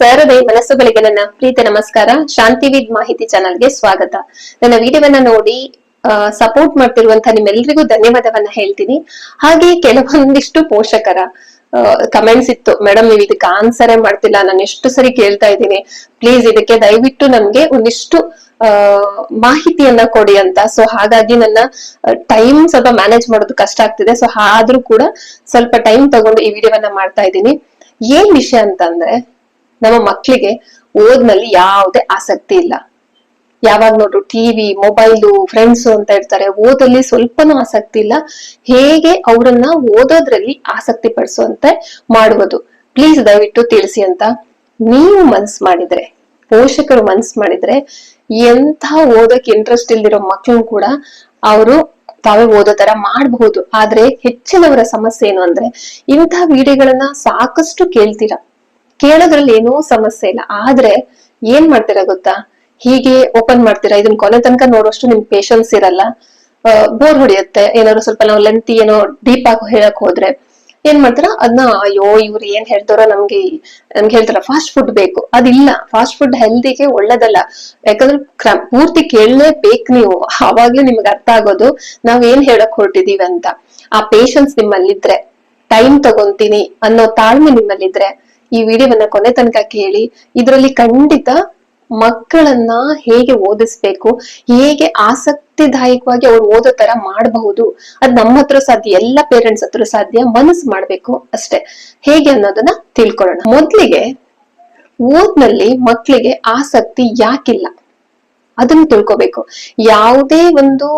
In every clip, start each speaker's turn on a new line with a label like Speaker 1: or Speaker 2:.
Speaker 1: ಸರದೆ ಮನಸ್ಸುಗಳಿಗೆ ನನ್ನ ಪ್ರೀತಿ ನಮಸ್ಕಾರ. ಶಾಂತಿವಿದ್ ಮಾಹಿತಿ ಚಾನಲ್ಗೆ ಸ್ವಾಗತ. ನನ್ನ ವಿಡಿಯೋವನ್ನ ನೋಡಿ ಸಪೋರ್ಟ್ ಮಾಡ್ತಿರುವಂತ ನಿಮ್ಮೆಲ್ಲರಿಗೂ ಧನ್ಯವಾದವನ್ನ ಹೇಳ್ತೀನಿ. ಹಾಗೆ ಕೆಲವೊಂದಿಷ್ಟು ಪೋಷಕರ ಕಮೆಂಟ್ಸ್ ಇತ್ತು. ಮೇಡಮ್ ನೀವು ಇದಕ್ಕೆ ಆನ್ಸರೇ ಮಾಡ್ತಿಲ್ಲ. ನಾನು ಎಷ್ಟು ಸರಿ ಕೇಳ್ತಾ ಇದ್ದೀನಿ. ಪ್ಲೀಸ್ ಇದಕ್ಕೆ ದಯವಿಟ್ಟು ನಮ್ಗೆ ಒಂದಿಷ್ಟು ಮಾಹಿತಿಯನ್ನ ಕೊಡಿ ಅಂತ. ಸೊ ಹಾಗಾಗಿ ನನ್ನ ಟೈಮ್ ಸ್ವಲ್ಪ ಮ್ಯಾನೇಜ್ ಮಾಡೋದು ಕಷ್ಟ ಆಗ್ತಿದೆ. ಸೊ ಆದ್ರೂ ಕೂಡ ಸ್ವಲ್ಪ ಟೈಮ್ ತಗೊಂಡು ಈ ವಿಡಿಯೋವನ್ನ ಮಾಡ್ತಾ ಇದ್ದೀನಿ. ಏನ್ ವಿಷಯ ಅಂತಂದ್ರೆ ನಮ್ಮ ಮಕ್ಕಳಿಗೆ ಓದ್ನಲ್ಲಿ ಯಾವುದೇ ಆಸಕ್ತಿ ಇಲ್ಲ. ಯಾವಾಗ ನೋಡ್ರು ಟಿವಿ ಮೊಬೈಲು ಫ್ರೆಂಡ್ಸ್ ಅಂತ ಇರ್ತಾರೆ ಓದಲ್ಲಿ ಸ್ವಲ್ಪನೂ ಆಸಕ್ತಿ ಇಲ್ಲ. ಹೇಗೆ ಅವರನ್ನ ಓದೋದ್ರಲ್ಲಿ ಆಸಕ್ತಿ ಪಡಿಸುವಂತೆ ಮಾಡುವುದು ಪ್ಲೀಸ್ ದಯವಿಟ್ಟು ತಿಳಿಸಿ ಅಂತ. ನೀವು ಮನ್ಸ್ ಮಾಡಿದ್ರೆ, ಪೋಷಕರು ಮನ್ಸ್ ಮಾಡಿದ್ರೆ, ಎಂಥ ಓದಕ್ಕೆ ಇಂಟ್ರೆಸ್ಟ್ ಇಲ್ದಿರೋ ಮಕ್ಕಳು ಕೂಡ ಅವರು ತಾವೇ ಓದೋ ತರ ಮಾಡಬಹುದು ಆದ್ರೆ ಹೆಚ್ಚಿನವರ ಸಮಸ್ಯೆ ಏನು ಅಂದ್ರೆ, ಇಂಥ ವಿಡಿಯೋಗಳನ್ನ ಸಾಕಷ್ಟು ಕೇಳ್ತೀರಾ? ಕೇಳೋದ್ರಲ್ಲಿ ಏನೂ ಸಮಸ್ಯೆ ಇಲ್ಲ. ಆದ್ರೆ ಏನ್ ಮಾಡ್ತೀರಾ ಗೊತ್ತಾ? ಹೀಗೆ ಓಪನ್ ಮಾಡ್ತೀರಾ? ಇದನ್ನ ಕೊನೆ ತನಕ ನೋಡೋಷ್ಟು ನಿಮ್ ಪೇಶನ್ಸ್ ಇರಲ್ಲ. ಬೋರ್ ಹೊಡಿಯುತ್ತೆ. ಏನಾದ್ರು ಸ್ವಲ್ಪ ನಾವು ಲೆಂತಿ ಏನೋ ಡೀಪ್ ಆಗಿ ಹೇಳಕ್ ಹೋದ್ರೆ ಏನ್ ಮಾಡ್ತೀರಾ? ಅದನ್ನ ಅಯ್ಯೋ, ಇವ್ರು ಏನ್ ಹೇಳ್ತಾರೋ ನಮ್ಗೆ ನಮ್ಗೆ ಹೇಳ್ತಾರ ಫಾಸ್ಟ್ ಫುಡ್ ಬೇಕು. ಅದಿಲ್ಲ. ಫಾಸ್ಟ್ ಫುಡ್ ಹೆಲ್ದಿಗೆ ಒಳ್ಳೇದಲ್ಲ. ಯಾಕಂದ್ರೆ ಪೂರ್ತಿ ಕೇಳಲೇಬೇಕು ನೀವು. ಅವಾಗ್ಲೂ ನಿಮ್ಗೆ ಅರ್ಥ ಆಗೋದು, ನಾವ್ ಏನ್ ಹೇಳಕ್ ಹೊರಟಿದೀವಿ ಅಂತ. ಆ ಪೇಶನ್ಸ್ ನಿಮ್ಮಲ್ಲಿದ್ರೆ ಟೈಮ್ ತಗೊಂತೀನಿ ಅನ್ನೋ ತಾಳ್ಮೆ ನಿಮ್ಮಲ್ಲಿದ್ರೆ ಈ ವಿಡಿಯೋವನ್ನ ಕೊನೆ ತನಕ ಕೇಳಿ, ಇದರಲ್ಲಿ ಖಂಡಿತ ಮಕ್ಕಳನ್ನ ಹೇಗೆ ಓದಿಸ್ಬೇಕು, ಹೇಗೆ ಆಸಕ್ತಿದಾಯಕವಾಗಿ ಅವ್ರು ಓದೋ ತರ ಮಾಡಬಹುದು, ಅದ್ ನಮ್ಮ ಹತ್ರ ಸಾಧ್ಯ, ಎಲ್ಲ ಪೇರೆಂಟ್ಸ್ ಹತ್ರ ಸಾಧ್ಯ, ಮನಸ್ಸು ಮಾಡ್ಬೇಕು ಅಷ್ಟೇ. ಹೇಗೆ ಅನ್ನೋದನ್ನ ತಿಳ್ಕೊಳ್ಳೋಣ. ಮೊದ್ಲಿಗೆ ಓದ್ನಲ್ಲಿ ಮಕ್ಕಳಿಗೆ ಆಸಕ್ತಿ ಯಾಕಿಲ್ಲ? ಅದನ್ನ ತಿಳ್ಕೊಬೇಕು. ಯಾವುದೇ ಒಂದು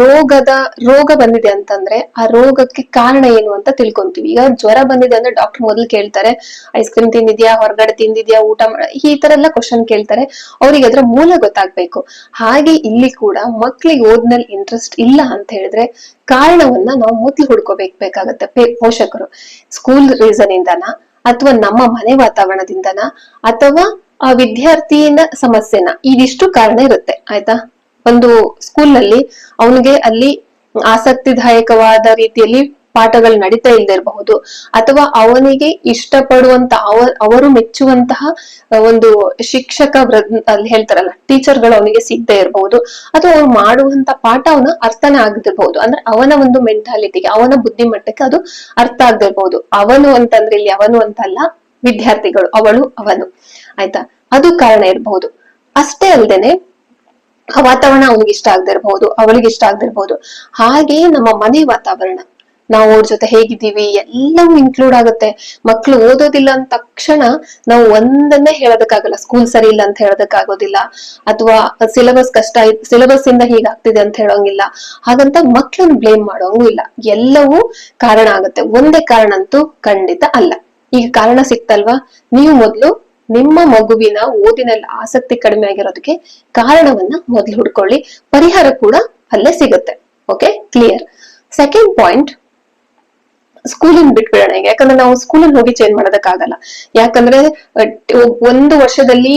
Speaker 1: ರೋಗದ, ರೋಗ ಬಂದಿದೆ ಅಂತಂದ್ರೆ ಆ ರೋಗಕ್ಕೆ ಕಾರಣ ಏನು ಅಂತ ತಿಳ್ಕೊಂತೀವಿ. ಈಗ ಜ್ವರ ಬಂದಿದೆ ಅಂದ್ರೆ ಡಾಕ್ಟರ್ ಮೊದಲು ಕೇಳ್ತಾರೆ ಐಸ್ ಕ್ರೀಮ್ ತಿಂದಿದ್ಯಾ? ಹೊರಗಡೆ ತಿಂದಿದ್ಯಾ? ಊಟ ಈ ತರ ಎಲ್ಲ ಕ್ವಶನ್ ಕೇಳ್ತಾರೆ. ಅವ್ರಿಗೆ ಅದ್ರ ಮೂಲ ಗೊತ್ತಾಗ್ಬೇಕು. ಹಾಗೆ ಇಲ್ಲಿ ಕೂಡ ಮಕ್ಳಿಗೆ ಓದ್ನಲ್ಲಿ ಇಂಟ್ರೆಸ್ಟ್ ಇಲ್ಲ ಅಂತ ಹೇಳಿದ್ರೆ ಕಾರಣವನ್ನ ನಾವು ಮೊದ್ಲು ಹುಡ್ಕೋಬೇಕಾಗತ್ತೆ ಬೇಕಾಗತ್ತೆ. ಪೋಷಕರು. ಸ್ಕೂಲ್ ರೀಸನ್ ಇಂದನಾ? ಅಥವಾ ನಮ್ಮ ಮನೆ ವಾತಾವರಣದಿಂದನ? ಅಥವಾ ಆ ವಿದ್ಯಾರ್ಥಿನ ಸಮಸ್ಯೆನ. ಇದಿಷ್ಟು ಕಾರಣ ಇರುತ್ತೆ, ಆಯ್ತಾ? ಒಂದು ಸ್ಕೂಲ್ನಲ್ಲಿ ಅವನಿಗೆ ಅಲ್ಲಿ ಆಸಕ್ತಿದಾಯಕವಾದ ರೀತಿಯಲ್ಲಿ ಪಾಠಗಳು ನಡೀತಾ ಇಲ್ಲದೆ ಇರಬಹುದು ಅಥವಾ ಅವನಿಗೆ ಇಷ್ಟಪಡುವಂತ ಅವ, ಅವರು ಮೆಚ್ಚುವಂತಹ ಒಂದು ಶಿಕ್ಷಕ ಅಲ್ಲಿ ಹೇಳ್ತಾರಲ್ಲ, ಟೀಚರ್ಗಳು ಅವನಿಗೆ ಸಿಗದೆ ಇರಬಹುದು, ಅಥವಾ ಅವ್ರು ಮಾಡುವಂತ ಪಾಠ ಅವನ ಅರ್ಥನೇ ಆಗದಿರ್ಬಹುದು. ಅಂದ್ರೆ ಅವನ ಒಂದು ಮೆಂಟಾಲಿಟಿಗೆ, ಅವನ ಬುದ್ಧಿಮಟ್ಟಕ್ಕೆ ಅದು ಅರ್ಥ ಆಗದಿರ್ಬಹುದು. ಅವನು ಅಂತಂದ್ರೆ ಇಲ್ಲಿ ಅವನು ಅಂತಲ್ಲ ವಿದ್ಯಾರ್ಥಿಗಳು, ಅವಳು ಅವನು. ಆಯ್ತಾ? ಅದು ಕಾರಣ ಇರಬಹುದು. ಅಷ್ಟೇ ಅಲ್ದೇನೆ, ಆ ವಾತಾವರಣ ಅವನಿಗೆ ಇಷ್ಟ ಆಗದಿರಬಹುದು ಅವಳಿಗೆ ಇಷ್ಟ ಆಗದಿರಬಹುದು ಹಾಗೆ ನಮ್ಮ ಮನೆ ವಾತಾವರಣ. ನಾವು ಅವ್ರ ಜೊತೆ ಹೇಗಿದ್ದೀವಿ, ಎಲ್ಲವೂ ಇನ್ಕ್ಲೂಡ್ ಆಗುತ್ತೆ. ಮಕ್ಳು ಓದೋದಿಲ್ಲ ಅಂದ ತಕ್ಷಣ ನಾವು ಒಂದನ್ನೇ ಹೇಳೋದಕ್ಕಾಗಲ್ಲ ಸ್ಕೂಲ್ ಸರಿ ಇಲ್ಲ ಅಂತ ಹೇಳೋದಕ್ಕಾಗೋದಿಲ್ಲ. ಅಥವಾ ಸಿಲೆಬಸ್ ಕಷ್ಟ ಸಿಲೆಬಸ್ ಇಂದ ಹೀಗಾಗ್ತಿದೆ ಅಂತ ಹೇಳೋಂಗಿಲ್ಲ. ಹಾಗಂತ ಮಕ್ಳನ್ನ ಬ್ಲೇಮ್ ಮಾಡೋಂಗೂ ಇಲ್ಲ. ಎಲ್ಲವೂ ಕಾರಣ ಆಗುತ್ತೆ. ಒಂದೇ ಕಾರಣ ಅಂತೂ ಖಂಡಿತ ಅಲ್ಲ. ಈಗ ಕಾರಣ ಸಿಕ್ತಲ್ವಾ? ನೀವು ಮೊದಲು ನಿಮ್ಮ ಮಗುವಿನ ಓದಿನಲ್ಲಿ ಆಸಕ್ತಿ ಕಡಿಮೆ ಆಗಿರೋದಕ್ಕೆ ಕಾರಣವನ್ನ ಮೊದಲು ಹುಡ್ಕೊಳ್ಳಿ. ಪರಿಹಾರ ಕೂಡ ಅಲ್ಲೇ ಸಿಗುತ್ತೆ. ಓಕೆ ಕ್ಲಿಯರ್ ಸೆಕೆಂಡ್ ಪಾಯಿಂಟ್ ಸ್ಕೂಲಿನ ಬಿಟ್ಬಿಡೋಣ ಯಾಕಂದ್ರೆ ನಾವು ಸ್ಕೂಲಲ್ಲಿ ಹೋಗಿ ಚೇಂಜ್ ಮಾಡೋದಕ್ಕಾಗಲ್ಲ. ಯಾಕಂದ್ರೆ ಒಂದು ವರ್ಷದಲ್ಲಿ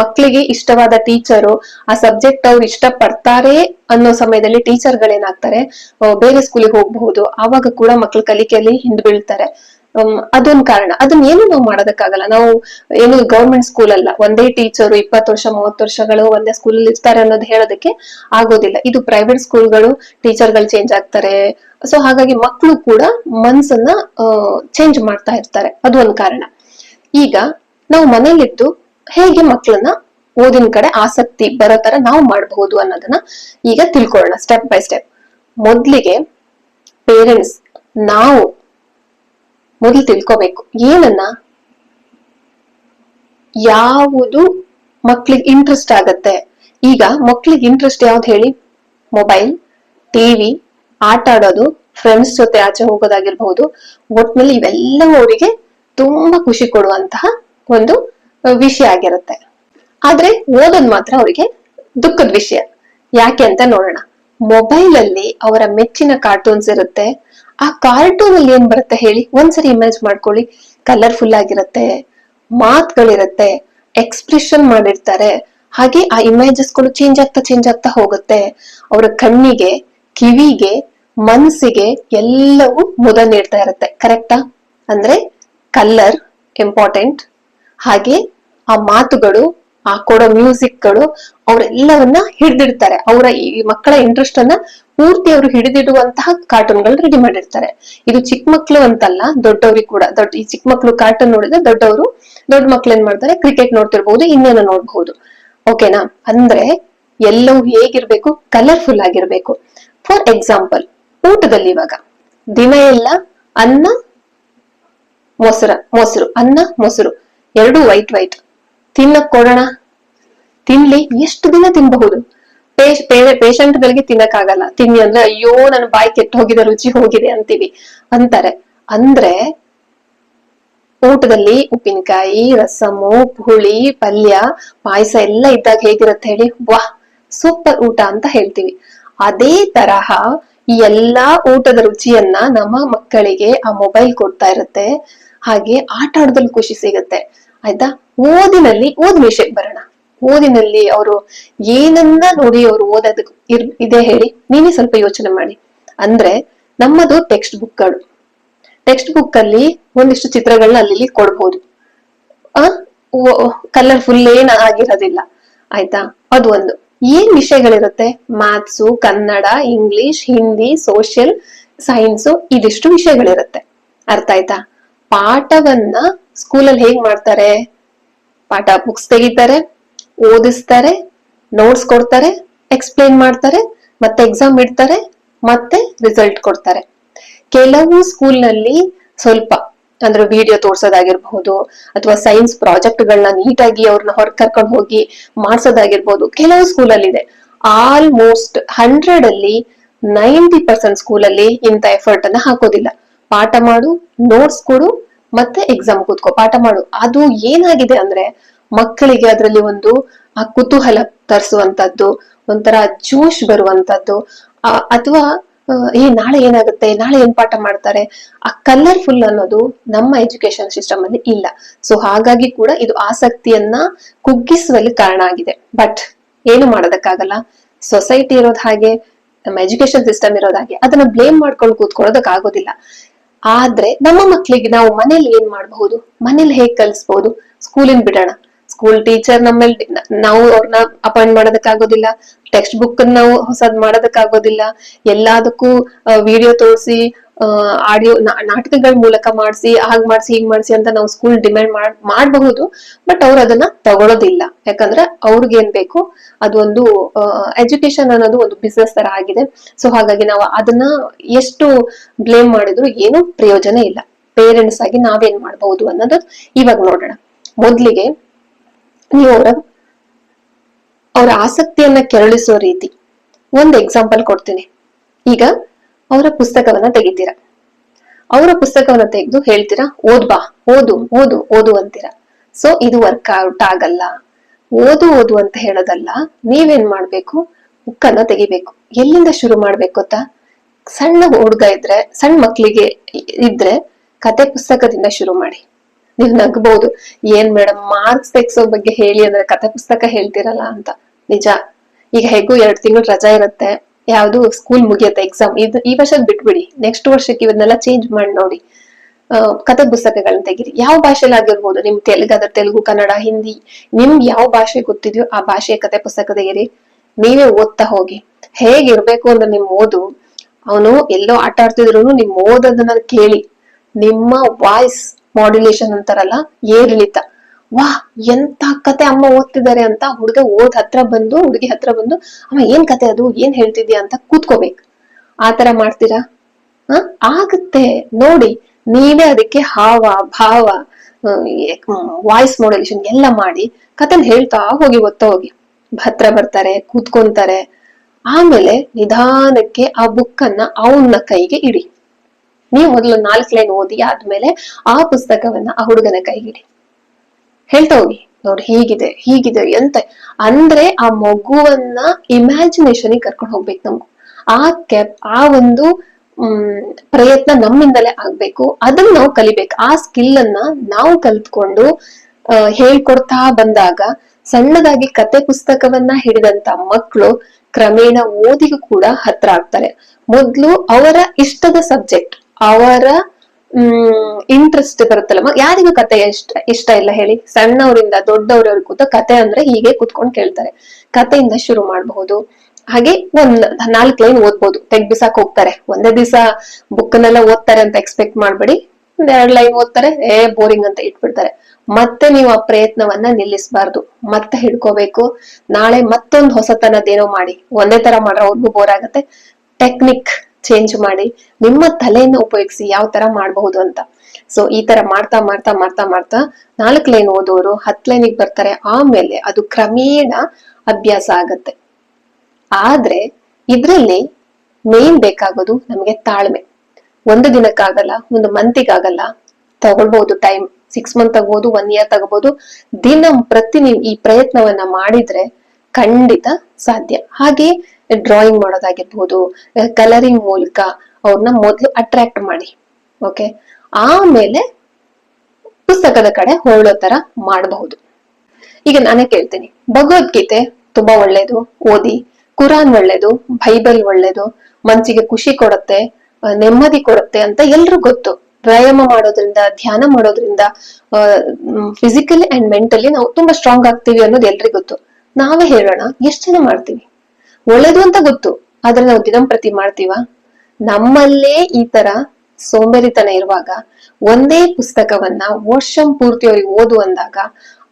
Speaker 1: ಮಕ್ಕಳಿಗೆ ಇಷ್ಟವಾದ ಟೀಚರು ಆ ಸಬ್ಜೆಕ್ಟ್ ಅವ್ರು ಇಷ್ಟ ಪಡ್ತಾರೆ ಅನ್ನೋ ಸಮಯದಲ್ಲಿ ಟೀಚರ್ಗಳೇನಾಗ್ತಾರೆ ಗಳೇನಾಗ್ತಾರೆ ಬೇರೆ ಸ್ಕೂಲಿಗೆ ಹೋಗ್ಬಹುದು. ಆವಾಗ ಕೂಡ ಮಕ್ಕಳ ಕಲಿಕೆಯಲ್ಲಿ ಹಿಂದ್ ಬೀಳ್ತಾರೆ. ಹ್ಮ್, ಅದೊಂದ್ ಕಾರಣ. ಅದನ್ನ ಏನು ನಾವು ಮಾಡೋದಕ್ಕಾಗಲ್ಲ. ನಾವು ಏನು ಗೌರ್ಮೆಂಟ್ ಸ್ಕೂಲ್ ಅಲ್ಲ, ಒಂದೇ ಟೀಚರು ಇಪ್ಪತ್ತು ವರ್ಷ, ಮೂವತ್ತು ವರ್ಷಗಳು ಒಂದೇ ಸ್ಕೂಲ್ ಅಲ್ಲಿ ಇರ್ತಾರೆ ಅನ್ನೋದು ಹೇಳೋದಕ್ಕೆ ಆಗೋದಿಲ್ಲ. ಇದು ಪ್ರೈವೇಟ್ ಸ್ಕೂಲ್ಗಳು ಟೀಚರ್ಗಳು ಚೇಂಜ್ ಆಗ್ತಾರೆ. ಸೊ ಹಾಗಾಗಿ ಮಕ್ಕಳು ಕೂಡ ಮನ್ಸನ್ನ ಚೇಂಜ್ ಮಾಡ್ತಾ ಇರ್ತಾರೆ. ಅದು ಒಂದ್ ಕಾರಣ. ಈಗ ನಾವು ಮನೇಲಿದ್ದು ಹೇಗೆ ಮಕ್ಕಳನ್ನ ಓದಿನ ಕಡೆ ಆಸಕ್ತಿ ಬರೋ ತರ ನಾವು ಮಾಡಬಹುದು ಅನ್ನೋದನ್ನ ಈಗ ತಿಳ್ಕೊಳ್ಳೋಣ ಸ್ಟೆಪ್ ಬೈ ಸ್ಟೆಪ್ ಮೊದ್ಲಿಗೆ ಪೇರೆಂಟ್ಸ್ ನಾವು ಮೊದಲು ತಿಳ್ಕೊಬೇಕು. ಏನನ್ನ? ಯಾವುದು ಮಕ್ಳಿಗೆ ಇಂಟ್ರೆಸ್ಟ್ ಆಗತ್ತೆ? ಈಗ ಮಕ್ಳಿಗೆ ಇಂಟ್ರೆಸ್ಟ್ ಯಾವ್ದು ಹೇಳಿ? ಮೊಬೈಲ್ ಟಿವಿ ಆಟ ಆಡೋದು ಫ್ರೆಂಡ್ಸ್ ಜೊತೆ ಆಚೆ ಹೋಗೋದಾಗಿರ್ಬಹುದು. ಒಟ್ನಲ್ಲಿ ಇವೆಲ್ಲವೂ ಅವರಿಗೆ ತುಂಬಾ ಖುಷಿ ಕೊಡುವಂತಹ ಒಂದು ವಿಷಯ ಆಗಿರುತ್ತೆ. ಆದ್ರೆ ಓದೋದ್ ಮಾತ್ರ ಅವರಿಗೆ ದುಃಖದ ವಿಷಯ. ಯಾಕೆ ಅಂತ ನೋಡೋಣ. ಮೊಬೈಲ್ ಅಲ್ಲಿ ಅವರ ಮೆಚ್ಚಿನ ಕಾರ್ಟೂನ್ಸ್ ಇರುತ್ತೆ. ಆ ಕಾರ್ಟೂನ್ ಅಲ್ಲಿ ಏನ್ ಬರುತ್ತೆ ಹೇಳಿ? ಒಂದ್ಸರಿ ಇಮೇಜ್ ಮಾಡ್ಕೊಳ್ಳಿ. ಕಲರ್ಫುಲ್ ಆಗಿರುತ್ತೆ, ಮಾತುಗಳಿರುತ್ತೆ ಎಕ್ಸ್ಪ್ರೆಷನ್ ಮಾಡಿರ್ತಾರೆ. ಹಾಗೆ ಆ ಇಮೇಜಸ್ಗಳು ಚೇಂಜ್ ಆಗ್ತಾ ಚೇಂಜ್ ಆಗ್ತಾ ಹೋಗುತ್ತೆ. ಅವರ ಕಣ್ಣಿಗೆ, ಕಿವಿಗೆ, ಮನಸ್ಸಿಗೆ ಎಲ್ಲವೂ ಮುದ ನೀಡ್ತಾ ಇರುತ್ತೆ. ಕರೆಕ್ಟಾ ಅಂದ್ರೆ ಕಲ್ಲರ್ ಇಂಪಾರ್ಟೆಂಟ್ ಹಾಗೆ ಆ ಮಾತುಗಳು ಕೊಡೋ ಮ್ಯೂಸಿಕ್ಗಳು ಅವರೆಲ್ಲವನ್ನ ಹಿಡಿದಿಡ್ತಾರೆ. ಅವರ ಈ ಮಕ್ಕಳ ಇಂಟ್ರೆಸ್ಟ್ ಅನ್ನ ಪೂರ್ತಿ ಅವರು ಹಿಡಿದಿಡುವಂತಹ ಕಾರ್ಟೂನ್ಗಳು ರೆಡಿ ಮಾಡಿರ್ತಾರೆ. ಇದು ಚಿಕ್ಕ ಮಕ್ಳು ಅಂತಲ್ಲ, ದೊಡ್ಡವ್ರಿಗೆ ಕೂಡ, ದೊಡ್ಡ ಈ ಚಿಕ್ಕ ಮಕ್ಳು ಕಾರ್ಟೂನ್ ನೋಡಿದ್ರೆ ದೊಡ್ಡವರು ದೊಡ್ಡ ಮಕ್ಳು ಏನ್ ಮಾಡ್ತಾರೆ? ಕ್ರಿಕೆಟ್ ನೋಡ್ತಿರ್ಬಹುದು ಇನ್ನೇನೋ ನೋಡ್ಬಹುದು ಓಕೆನಾ ಅಂದ್ರೆ ಎಲ್ಲವೂ ಹೇಗಿರ್ಬೇಕು? ಕಲರ್ಫುಲ್ ಆಗಿರ್ಬೇಕು. ಫಾರ್ ಎಕ್ಸಾಂಪಲ್ ಊಟದಲ್ಲಿ ಇವಾಗ ದಿನ ಎಲ್ಲ ಅನ್ನ, ಮೊಸರ, ಮೊಸರು, ಅನ್ನ, ಮೊಸರು, ಎರಡು ವೈಟ್ ವೈಟ್ ತಿನ್ನಕ್ ಕೊಡೋಣ? ತಿನ್ಲಿ, ಎಷ್ಟು ದಿನ ತಿನ್ಬಹುದು? ಪೇಷಂಟ್ ಗಳಿಗೆ ತಿನ್ನಕ್ಕಾಗಲ್ಲ. ತಿನ್ನಿ ಅಂದ್ರೆ, ಅಯ್ಯೋ, ನನ್ನ ಬಾಯಿ ಕೆಟ್ಟು ಹೋಗಿದೆ, ರುಚಿ ಹೋಗಿದೆ ಅಂತೀವಿ. ಅಂತಾರೆ. ಅಂದ್ರೆ, ಊಟದಲ್ಲಿ ಉಪ್ಪಿನಕಾಯಿ, ರಸಮು ಹುಳಿ ಪಲ್ಯ, ಪಾಯಸ ಎಲ್ಲ ಇದ್ದಾಗ ಹೇಗಿರುತ್ತೆ ಹೇಳಿ? ವಾಹ್, ಸೂಪರ್ ಊಟ ಅಂತ ಹೇಳ್ತೀವಿ. ಅದೇ ತರಹ ಈ ಎಲ್ಲಾ ಊಟದ ರುಚಿಯನ್ನ ನಮ್ಮ ಮಕ್ಕಳಿಗೆ ಆ ಮೊಬೈಲ್ ಕೊಡ್ತಾ ಇರುತ್ತೆ. ಹಾಗೆ ಆಟ ಆಡೋದ್ರಲ್ಲಿ ಖುಷಿ ಸಿಗುತ್ತೆ. ಆಯ್ತಾ? ಓದಿನಲ್ಲಿ, ಓದ್ ವಿಷಯಕ್ಕೆ ಬರೋಣ. ಓದಿನಲ್ಲಿ ಅವರು ಏನನ್ನ ನೋಡಿ ಅವರು ಓದೋದಕ್ಕೆ ಇರ್, ಇದೆ ಹೇಳಿ ನೀವೇ ಸ್ವಲ್ಪ ಯೋಚನೆ ಮಾಡಿ. ಅಂದ್ರೆ ನಮ್ಮದು ಟೆಕ್ಸ್ಟ್ ಬುಕ್ಗಳು ಟೆಕ್ಸ್ಟ್ ಬುಕ್ ಅಲ್ಲಿ ಒಂದಿಷ್ಟು ಚಿತ್ರಗಳನ್ನ ಅಲ್ಲಿ ಕೊಡ್ಬೋದು. ಆ? ಕಲರ್ಫುಲ್ ಏನ್ ಆಗಿರೋದಿಲ್ಲ. ಆಯ್ತಾ? ಅದು ಒಂದು. ಏನ್ ವಿಷಯಗಳಿರುತ್ತೆ? Maths Kannada English Hindi social science ಇದಿಷ್ಟು ವಿಷಯಗಳಿರುತ್ತೆ. ಅರ್ಥ ಆಯ್ತಾ? ಪಾಠವನ್ನ ಸ್ಕೂಲಲ್ಲಿ ಹೇಗ್ ಮಾಡ್ತಾರೆ? ಪಾಠ ಬುಕ್ಸ್ ತೆಗಿತಾರೆ. ಓದಿಸ್ತಾರೆ ನೋಟ್ಸ್ ಕೊಡ್ತಾರೆ ಎಕ್ಸ್ಪ್ಲೇನ್ ಮಾಡ್ತಾರೆ, ಮತ್ತೆ ಎಕ್ಸಾಮ್ ಇಡ್ತಾರೆ, ಮತ್ತೆ ರಿಸಲ್ಟ್ ಕೊಡ್ತಾರೆ. ಕೆಲವು ಸ್ಕೂಲ್ನಲ್ಲಿ ಸ್ವಲ್ಪ ಅಂದ್ರೆ ವಿಡಿಯೋ ತೋರ್ಸೋದಾಗಿರ್ಬಹುದು ಅಥವಾ ಸೈನ್ಸ್ ಪ್ರಾಜೆಕ್ಟ್ ಗಳನ್ನ ನೀಟಾಗಿ ಅವ್ರನ್ನ ಹೊರ ಕರ್ಕೊಂಡು ಹೋಗಿ ಮಾಡ್ಸೋದಾಗಿರ್ಬಹುದು ಕೆಲವು ಸ್ಕೂಲಲ್ಲಿ ಇದೆ ಆಲ್ಮೋಸ್ಟ್ ಹಂಡ್ರೆಡ್ ಅಲ್ಲಿ ನೈಂಟಿ ಪರ್ಸೆಂಟ್ ಸ್ಕೂಲಲ್ಲಿ ಇಂಥ ಎಫರ್ಟ್ ಅನ್ನ ಹಾಕೋದಿಲ್ಲ. ಪಾಠ ಮಾಡು ನೋಟ್ಸ್ ಕೊಡು, ಮತ್ತೆ ಎಕ್ಸಾಮ್ ಕೂತ್ಕೋ, ಪಾಠ ಮಾಡು. ಅದು ಏನಾಗಿದೆ ಅಂದ್ರೆ ಮಕ್ಕಳಿಗೆ ಅದರಲ್ಲಿ ಒಂದು, ಆ ಕುತೂಹಲ ತರಿಸುವಂತದ್ದು ಒಂಥರ ಜೋಶ್ ಬರುವಂತದ್ದು ಅಥವಾ ಏ, ನಾಳೆ ಏನಾಗುತ್ತೆ, ನಾಳೆ ಏನ್ ಪಾಠ ಮಾಡ್ತಾರೆ, ಆ ಕಲರ್ಫುಲ್ ಅನ್ನೋದು ನಮ್ಮ ಎಜುಕೇಶನ್ ಸಿಸ್ಟಮ್ ಅಲ್ಲಿ ಇಲ್ಲ. ಸೊ ಹಾಗಾಗಿ ಕೂಡ ಇದು ಆಸಕ್ತಿಯನ್ನ ಕುಗ್ಗಿಸುವಲ್ಲಿ ಕಾರಣ ಆಗಿದೆ. ಬಟ್ ಏನು ಮಾಡೋದಕ್ಕಾಗಲ್ಲ. ಸೊಸೈಟಿ ಇರೋದ್ ಹಾಗೆ, ನಮ್ಮ ಎಜುಕೇಶನ್ ಸಿಸ್ಟಮ್ ಇರೋದ್ ಹಾಗೆ, ಅದನ್ನ ಬ್ಲೇಮ್ ಮಾಡ್ಕೊಂಡು ಕೂತ್ಕೊಳ್ಳೋದಕ್ ಆಗೋದಿಲ್ಲ. ಆದ್ರೆ, ನಮ್ಮ ಮಕ್ಳಿಗೆ ನಾವು ಮನೇಲಿ ಏನ್ ಮಾಡಬಹುದು? ಮನೇಲಿ ಹೇಗ್ ಕಲಿಸ್ಬಹುದು? ಸ್ಕೂಲಿನ ಬಿಡೋಣ. ಸ್ಕೂಲ್ ಟೀಚರ್ ನಮ್ಮಲ್ಲಿ ನಾವು ಅವ್ರನ್ನ ಅಪಾಯಿಂಟ್ ಮಾಡೋದಕ್ಕಾಗೋದಿಲ್ಲ ಟೆಕ್ಸ್ಟ್ ಬುಕ್ ನಾವು ಹೊಸದ್ ಮಾಡೋದಕ್ಕಾಗೋದಿಲ್ಲ, ಎಲ್ಲದಕ್ಕೂ ವಿಡಿಯೋ ತೋರಿಸಿ ಆಡಿಯೋ ನಾಟಕಗಳ ಮೂಲಕ ಮಾಡಿಸಿ, ಹಾಗ್ ಮಾಡಿಸಿ, ಹೀಗ್ ಮಾಡಿಸಿ ಅಂತ ನಾವು ಸ್ಕೂಲ್ ಡಿಮ್ಯಾಂಡ್ ಮಾಡ್, ಮಾಡಬಹುದು ಬಟ್ ಅವ್ರು ಅದನ್ನ ತಗೊಳ್ಳೋದಿಲ್ಲ ಯಾಕಂದ್ರೆ ಅವ್ರಿಗೆ ಏನ್ ಬೇಕು ಅದೊಂದು ಎಜುಕೇಶನ್ ಅನ್ನೋದು ಒಂದು ಬಿಸ್ನೆಸ್ ತರ ಆಗಿದೆ. ಸೊ ಹಾಗಾಗಿ ನಾವು ಅದನ್ನ ಎಷ್ಟು ಬ್ಲೇಮ್ ಮಾಡಿದ್ರು ಏನು ಪ್ರಯೋಜನ ಇಲ್ಲ. ಪೇರೆಂಟ್ಸ್ ಆಗಿ ನಾವೇನ್ ಮಾಡಬಹುದು ಅನ್ನೋದು ಇವಾಗ ನೋಡೋಣ. ಮೊದ್ಲಿಗೆ ನೀವು ಅವರ ಆಸಕ್ತಿಯನ್ನ ಕೆರಳಿಸುವ ರೀತಿ ಒಂದು ಎಕ್ಸಾಂಪಲ್ ಕೊಡ್ತೀನಿ. ಈಗ ಅವರ ಪುಸ್ತಕವನ್ನ ತೆಗಿತೀರಾ. ಅವರ ಪುಸ್ತಕವನ್ನ ತೆಗೆದು ಹೇಳ್ತೀರಾ ಓದ್ಬಾ ಓದು ಓದು ಓದು ಅಂತೀರಾ. ಸೊ ಇದು ವರ್ಕೌಟ್ ಆಗಲ್ಲ. ಓದು ಓದು ಅಂತ ಹೇಳೋದಲ್ಲ. ನೀವೇನ್ ಮಾಡ್ಬೇಕು? ಬುಕ್ಕನ್ನ ತೆಗಿಬೇಕು. ಎಲ್ಲಿಂದ ಶುರು ಮಾಡ್ಬೇಕು ಗೊತ್ತಾ? ಸಣ್ಣ ಹುಡುಗ ಇದ್ರೆ, ಸಣ್ಣ ಮಕ್ಕಳಿಗೆ ಇದ್ರೆ ಕತೆ ಪುಸ್ತಕದಿಂದ ಶುರು ಮಾಡಿ. ನೀವು ನಗ್ಬಹುದು ಏನ್ ಮೇಡಮ್ ಮಾರ್ಕ್ಸ್ ತೆಗ್ಸೋ ಬಗ್ಗೆ ಹೇಳಿ ಅಂದ್ರೆ ಕಥೆ ಪುಸ್ತಕ ಹೇಳ್ತಿರಲ್ಲ ಅಂತ. ನಿಜ. ಈಗ ಹೇಗೂ ಎರಡ್ ತಿಂಗಳು ರಜಾ ಇರುತ್ತೆ. ಯಾವ್ದು ಸ್ಕೂಲ್ ಮುಗಿಯತ್ತೆ ಎಕ್ಸಾಮ್ ಇದು ಈ ವರ್ಷದ ಬಿಟ್ಬಿಡಿ. ನೆಕ್ಸ್ಟ್ ವರ್ಷಕ್ಕೆ ಇವನ್ನೆಲ್ಲ ಚೇಂಜ್ ಮಾಡಿ ನೋಡಿ. ಕಥೆ ಪುಸ್ತಕಗಳನ್ನ ತೆಗಿರಿ. ಯಾವ ಭಾಷೆಲಿ ಆಗಿರ್ಬೋದು? ನಿಮ್ ತೆಲುಗಾದ ತೆಲುಗು, ಕನ್ನಡ, ಹಿಂದಿ. ನಿಮ್ ಯಾವ ಭಾಷೆ ಗೊತ್ತಿದ್ಯೋ ಆ ಭಾಷೆಯ ಕತೆ ಪುಸ್ತಕ ತೆಗಿರಿ. ನೀವೇ ಓದ್ತಾ ಹೋಗಿ. ಹೇಗಿರ್ಬೇಕು ಅಂದ್ರೆ ನಿಮ್ ಓದು. ಅವನು ಎಲ್ಲೋ ಆಟ ಆಡ್ತಿದ್ರು ನಿಮ್ ಓದೋದನ್ನ ಕೇಳಿ. ನಿಮ್ಮ ವಾಯ್ಸ್ ಮಾಡ್ಯುಲೇಷನ್ ಅಂತಾರಲ್ಲ ಏರಿಳಿತ ವಾ, ಎಂತ ಕತೆ ಅಮ್ಮ ಓದ್ತಿದ್ದಾರೆ ಅಂತ ಹುಡುಗ ಓದ್ ಹತ್ರ ಬಂದು, ಹುಡುಗಿ ಹತ್ರ ಬಂದು, ಅಮ್ಮ ಏನ್ ಕತೆ ಅದು, ಏನ್ ಹೇಳ್ತಿದ್ಯಾ ಅಂತ ಕೂತ್ಕೋಬೇಕು. ಆತರ ಮಾಡ್ತೀರಾ? ಹ? ಆಗುತ್ತೆ. ನೋಡಿ, ನೀವೇ ಅದಕ್ಕೆ ಹಾವ, ಭಾವ ವಾಯ್ಸ್ ಮಾಡ್ಯುಲೇಷನ್ ಎಲ್ಲ ಮಾಡಿ ಕತೆನ ಹೇಳ್ತಾ ಹೋಗಿ ಓದ್ತಾ ಹೋಗಿ. ಹತ್ರ ಬರ್ತಾರೆ, ಕೂತ್ಕೊಂತಾರೆ. ಆಮೇಲೆ ನಿಧಾನಕ್ಕೆ ಆ ಬುಕ್ ಅನ್ನ ಅವನ ಕೈಗೆ ಇಡಿ. ನೀವು ಮೊದಲು ನಾಲ್ಕು ಲೈನ್ ಓದಿ ಆದ್ಮೇಲೆ ಆ ಪುಸ್ತಕವನ್ನ ಆ ಹುಡುಗನ ಕೈಗಿಡಿ. ಹೇಳ್ತಾ ಹೋಗಿ. ನೋಡಿ, ಹೀಗಿದೆ ಹೀಗಿದೆ ಎಂತ. ಅಂದ್ರೆ ಆ ಮಗುವನ್ನ ಇಮ್ಯಾಜಿನೇಷನ್ ಕರ್ಕೊಂಡು ಹೋಗ್ಬೇಕು ನಮ್ಗೆ. ಆ ಕೆಪ್ ಆ ಒಂದು ಪ್ರಯತ್ನ ನಮ್ಮಿಂದಲೇ ಆಗ್ಬೇಕು. ಅದನ್ನ ನಾವು ಕಲಿಬೇಕು. ಆ ಸ್ಕಿಲ್ ಅನ್ನ ನಾವು ಕಲ್ತ್ಕೊಂಡು ಹೇಳ್ಕೊಡ್ತಾ ಬಂದಾಗ, ಸಣ್ಣದಾಗಿ ಕತೆ ಪುಸ್ತಕವನ್ನ ಹಿಡಿದಂತ ಮಕ್ಕಳು ಕ್ರಮೇಣ ಓದಿಗೂ ಕೂಡ ಹತ್ರ ಆಗ್ತಾರೆ. ಮೊದ್ಲು ಅವರ ಇಷ್ಟದ ಸಬ್ಜೆಕ್ಟ್ ಅವರ, ಹ್ಮ್ ಇಂಟ್ರೆಸ್ಟ್ ಬರುತ್ತಲ್ಲ ಯಾರಿಗೂ ಕತೆ ಇಷ್ಟ ಇಷ್ಟ ಇಲ್ಲ ಹೇಳಿ. ಸಣ್ಣವರಿಂದ ದೊಡ್ಡವರವರೆಗೂ ಕೂತ ಅಂದ್ರೆ ಹೀಗೆ ಕುತ್ಕೊಂಡು ಕೇಳ್ತಾರೆ. ಕತೆಯಿಂದ ಶುರು ಮಾಡಬಹುದು. ಹಾಗೆ ಒಂದ್ ನಾಲ್ಕು ಲೈನ್ ಓದ್ಬೋದು. ತೆಗ್ ಬಿಸಾಕ್ ಹೋಗ್ತಾರೆ. ಒಂದೇ ದಿವಸ ಬುಕ್ನೆಲ್ಲ ಓದ್ತಾರೆ ಅಂತ ಎಕ್ಸ್ಪೆಕ್ಟ್ ಮಾಡ್ಬೇಡಿ. ಎರಡ್ ಲೈನ್ ಓದ್ತಾರೆ. ಏ, ಬೋರಿಂಗ್ ಅಂತ ಇಟ್ಬಿಡ್ತಾರೆ. ಮತ್ತೆ ನೀವು ಆ ಪ್ರಯತ್ನವನ್ನ ನಿಲ್ಲಿಸಬಾರ್ದು. ಮತ್ತೆ ಹಿಡ್ಕೋಬೇಕು. ನಾಳೆ ಮತ್ತೊಂದು ಹೊಸತನದೇನೋ ಮಾಡಿ. ಒಂದೇ ತರ ಮಾಡ್ರೆ ಅವ್ರಿಗೂ ಬೋರ್ ಆಗತ್ತೆ. ಟೆಕ್ನಿಕ್ ಚೇಂಜ್ ಮಾಡಿ ನಿಮ್ಮ ತಲೆಯನ್ನು ಉಪಯೋಗಿಸಿ ಯಾವ ತರ ಮಾಡಬಹುದು ಅಂತ. ಸೊ ಈ ತರ ಮಾಡ್ತಾ ಮಾಡ್ತಾ ಮಾಡ್ತಾ ಮಾಡ್ತಾ ನಾಲ್ಕು ಲೈನ್ ಓದೋರು ಹತ್ತು ಲೈನಿಗೆ ಬರ್ತಾರೆ. ಆಮೇಲೆ ಅದು ಕ್ರಮೇಣ ಅಭ್ಯಾಸ ಆಗತ್ತೆ. ಆದ್ರೆ ಇದ್ರಲ್ಲಿ ಮೇನ್ ಬೇಕಾಗೋದು ನಮಗೆ ತಾಳ್ಮೆ. ಒಂದು ದಿನಕ್ಕಾಗಲ್ಲ, ಒಂದು ಮಂತಿಗಾಗಲ್ಲ, ತಗೊಳ್ಬಹುದು ಟೈಮ್ ಸಿಕ್ಸ್ ಮಂತ್ ತಗೋಬಹುದು ಒನ್ ಇಯರ್ ತಗೋಬಹುದು ದಿನ ಪ್ರತಿ ನೀವು ಈ ಪ್ರಯತ್ನವನ್ನ ಮಾಡಿದ್ರೆ ಖಂಡಿತ ಸಾಧ್ಯ. ಹಾಗೆ ಡ್ರಾಯಿಂಗ್ ಮಾಡೋದಾಗಿರ್ಬೋದು ಕಲರಿಂಗ್ ಮೂಲಕ ಅವ್ರನ್ನ ಮೊದಲು ಅಟ್ರಾಕ್ಟ್ ಮಾಡಿ ಓಕೆ ಆಮೇಲೆ ಪುಸ್ತಕದ ಕಡೆ ಹೊರಳೋ ತರ ಮಾಡಬಹುದು. ಈಗ ನಾನೇ ಕೇಳ್ತೀನಿ, ಭಗವದ್ಗೀತೆ ತುಂಬಾ ಒಳ್ಳೇದು, ಓದಿ ಕುರಾನ್ ಒಳ್ಳೇದು ಬೈಬಲ್ ಒಳ್ಳೇದು, ಮನ್ಸಿಗೆ ಖುಷಿ ಕೊಡುತ್ತೆ ನೆಮ್ಮದಿ ಕೊಡುತ್ತೆ ಅಂತ ಎಲ್ರು ಗೊತ್ತು. ವ್ಯಾಯಾಮ ಮಾಡೋದ್ರಿಂದ, ಧ್ಯಾನ ಮಾಡೋದ್ರಿಂದ ಫಿಸಿಕಲಿ ಅಂಡ್ ಮೆಂಟಲಿ ನಾವು ತುಂಬಾ ಸ್ಟ್ರಾಂಗ್ ಆಗ್ತೀವಿ ಅನ್ನೋದು ಎಲ್ರಿಗೂ ಗೊತ್ತು. ನಾವೇ ಹೇಳೋಣ, ಎಷ್ಟು ಜನ ಮಾಡ್ತೀವಿ? ಒಳ್ಳೇದು ಅಂತ ಗೊತ್ತು. ಆದ್ರೆ ನಾವು ದಿನಂಪ್ರತಿ ಮಾಡ್ತೀವ? ನಮ್ಮಲ್ಲೇ ಈ ತರ ಸೋಂಬೇರಿತನ ಇರುವಾಗ ಒಂದೇ ಪುಸ್ತಕವನ್ನ ವರ್ಷಂ ಪೂರ್ತಿ ಅವ್ರಿಗೆ ಓದು ಅಂದಾಗ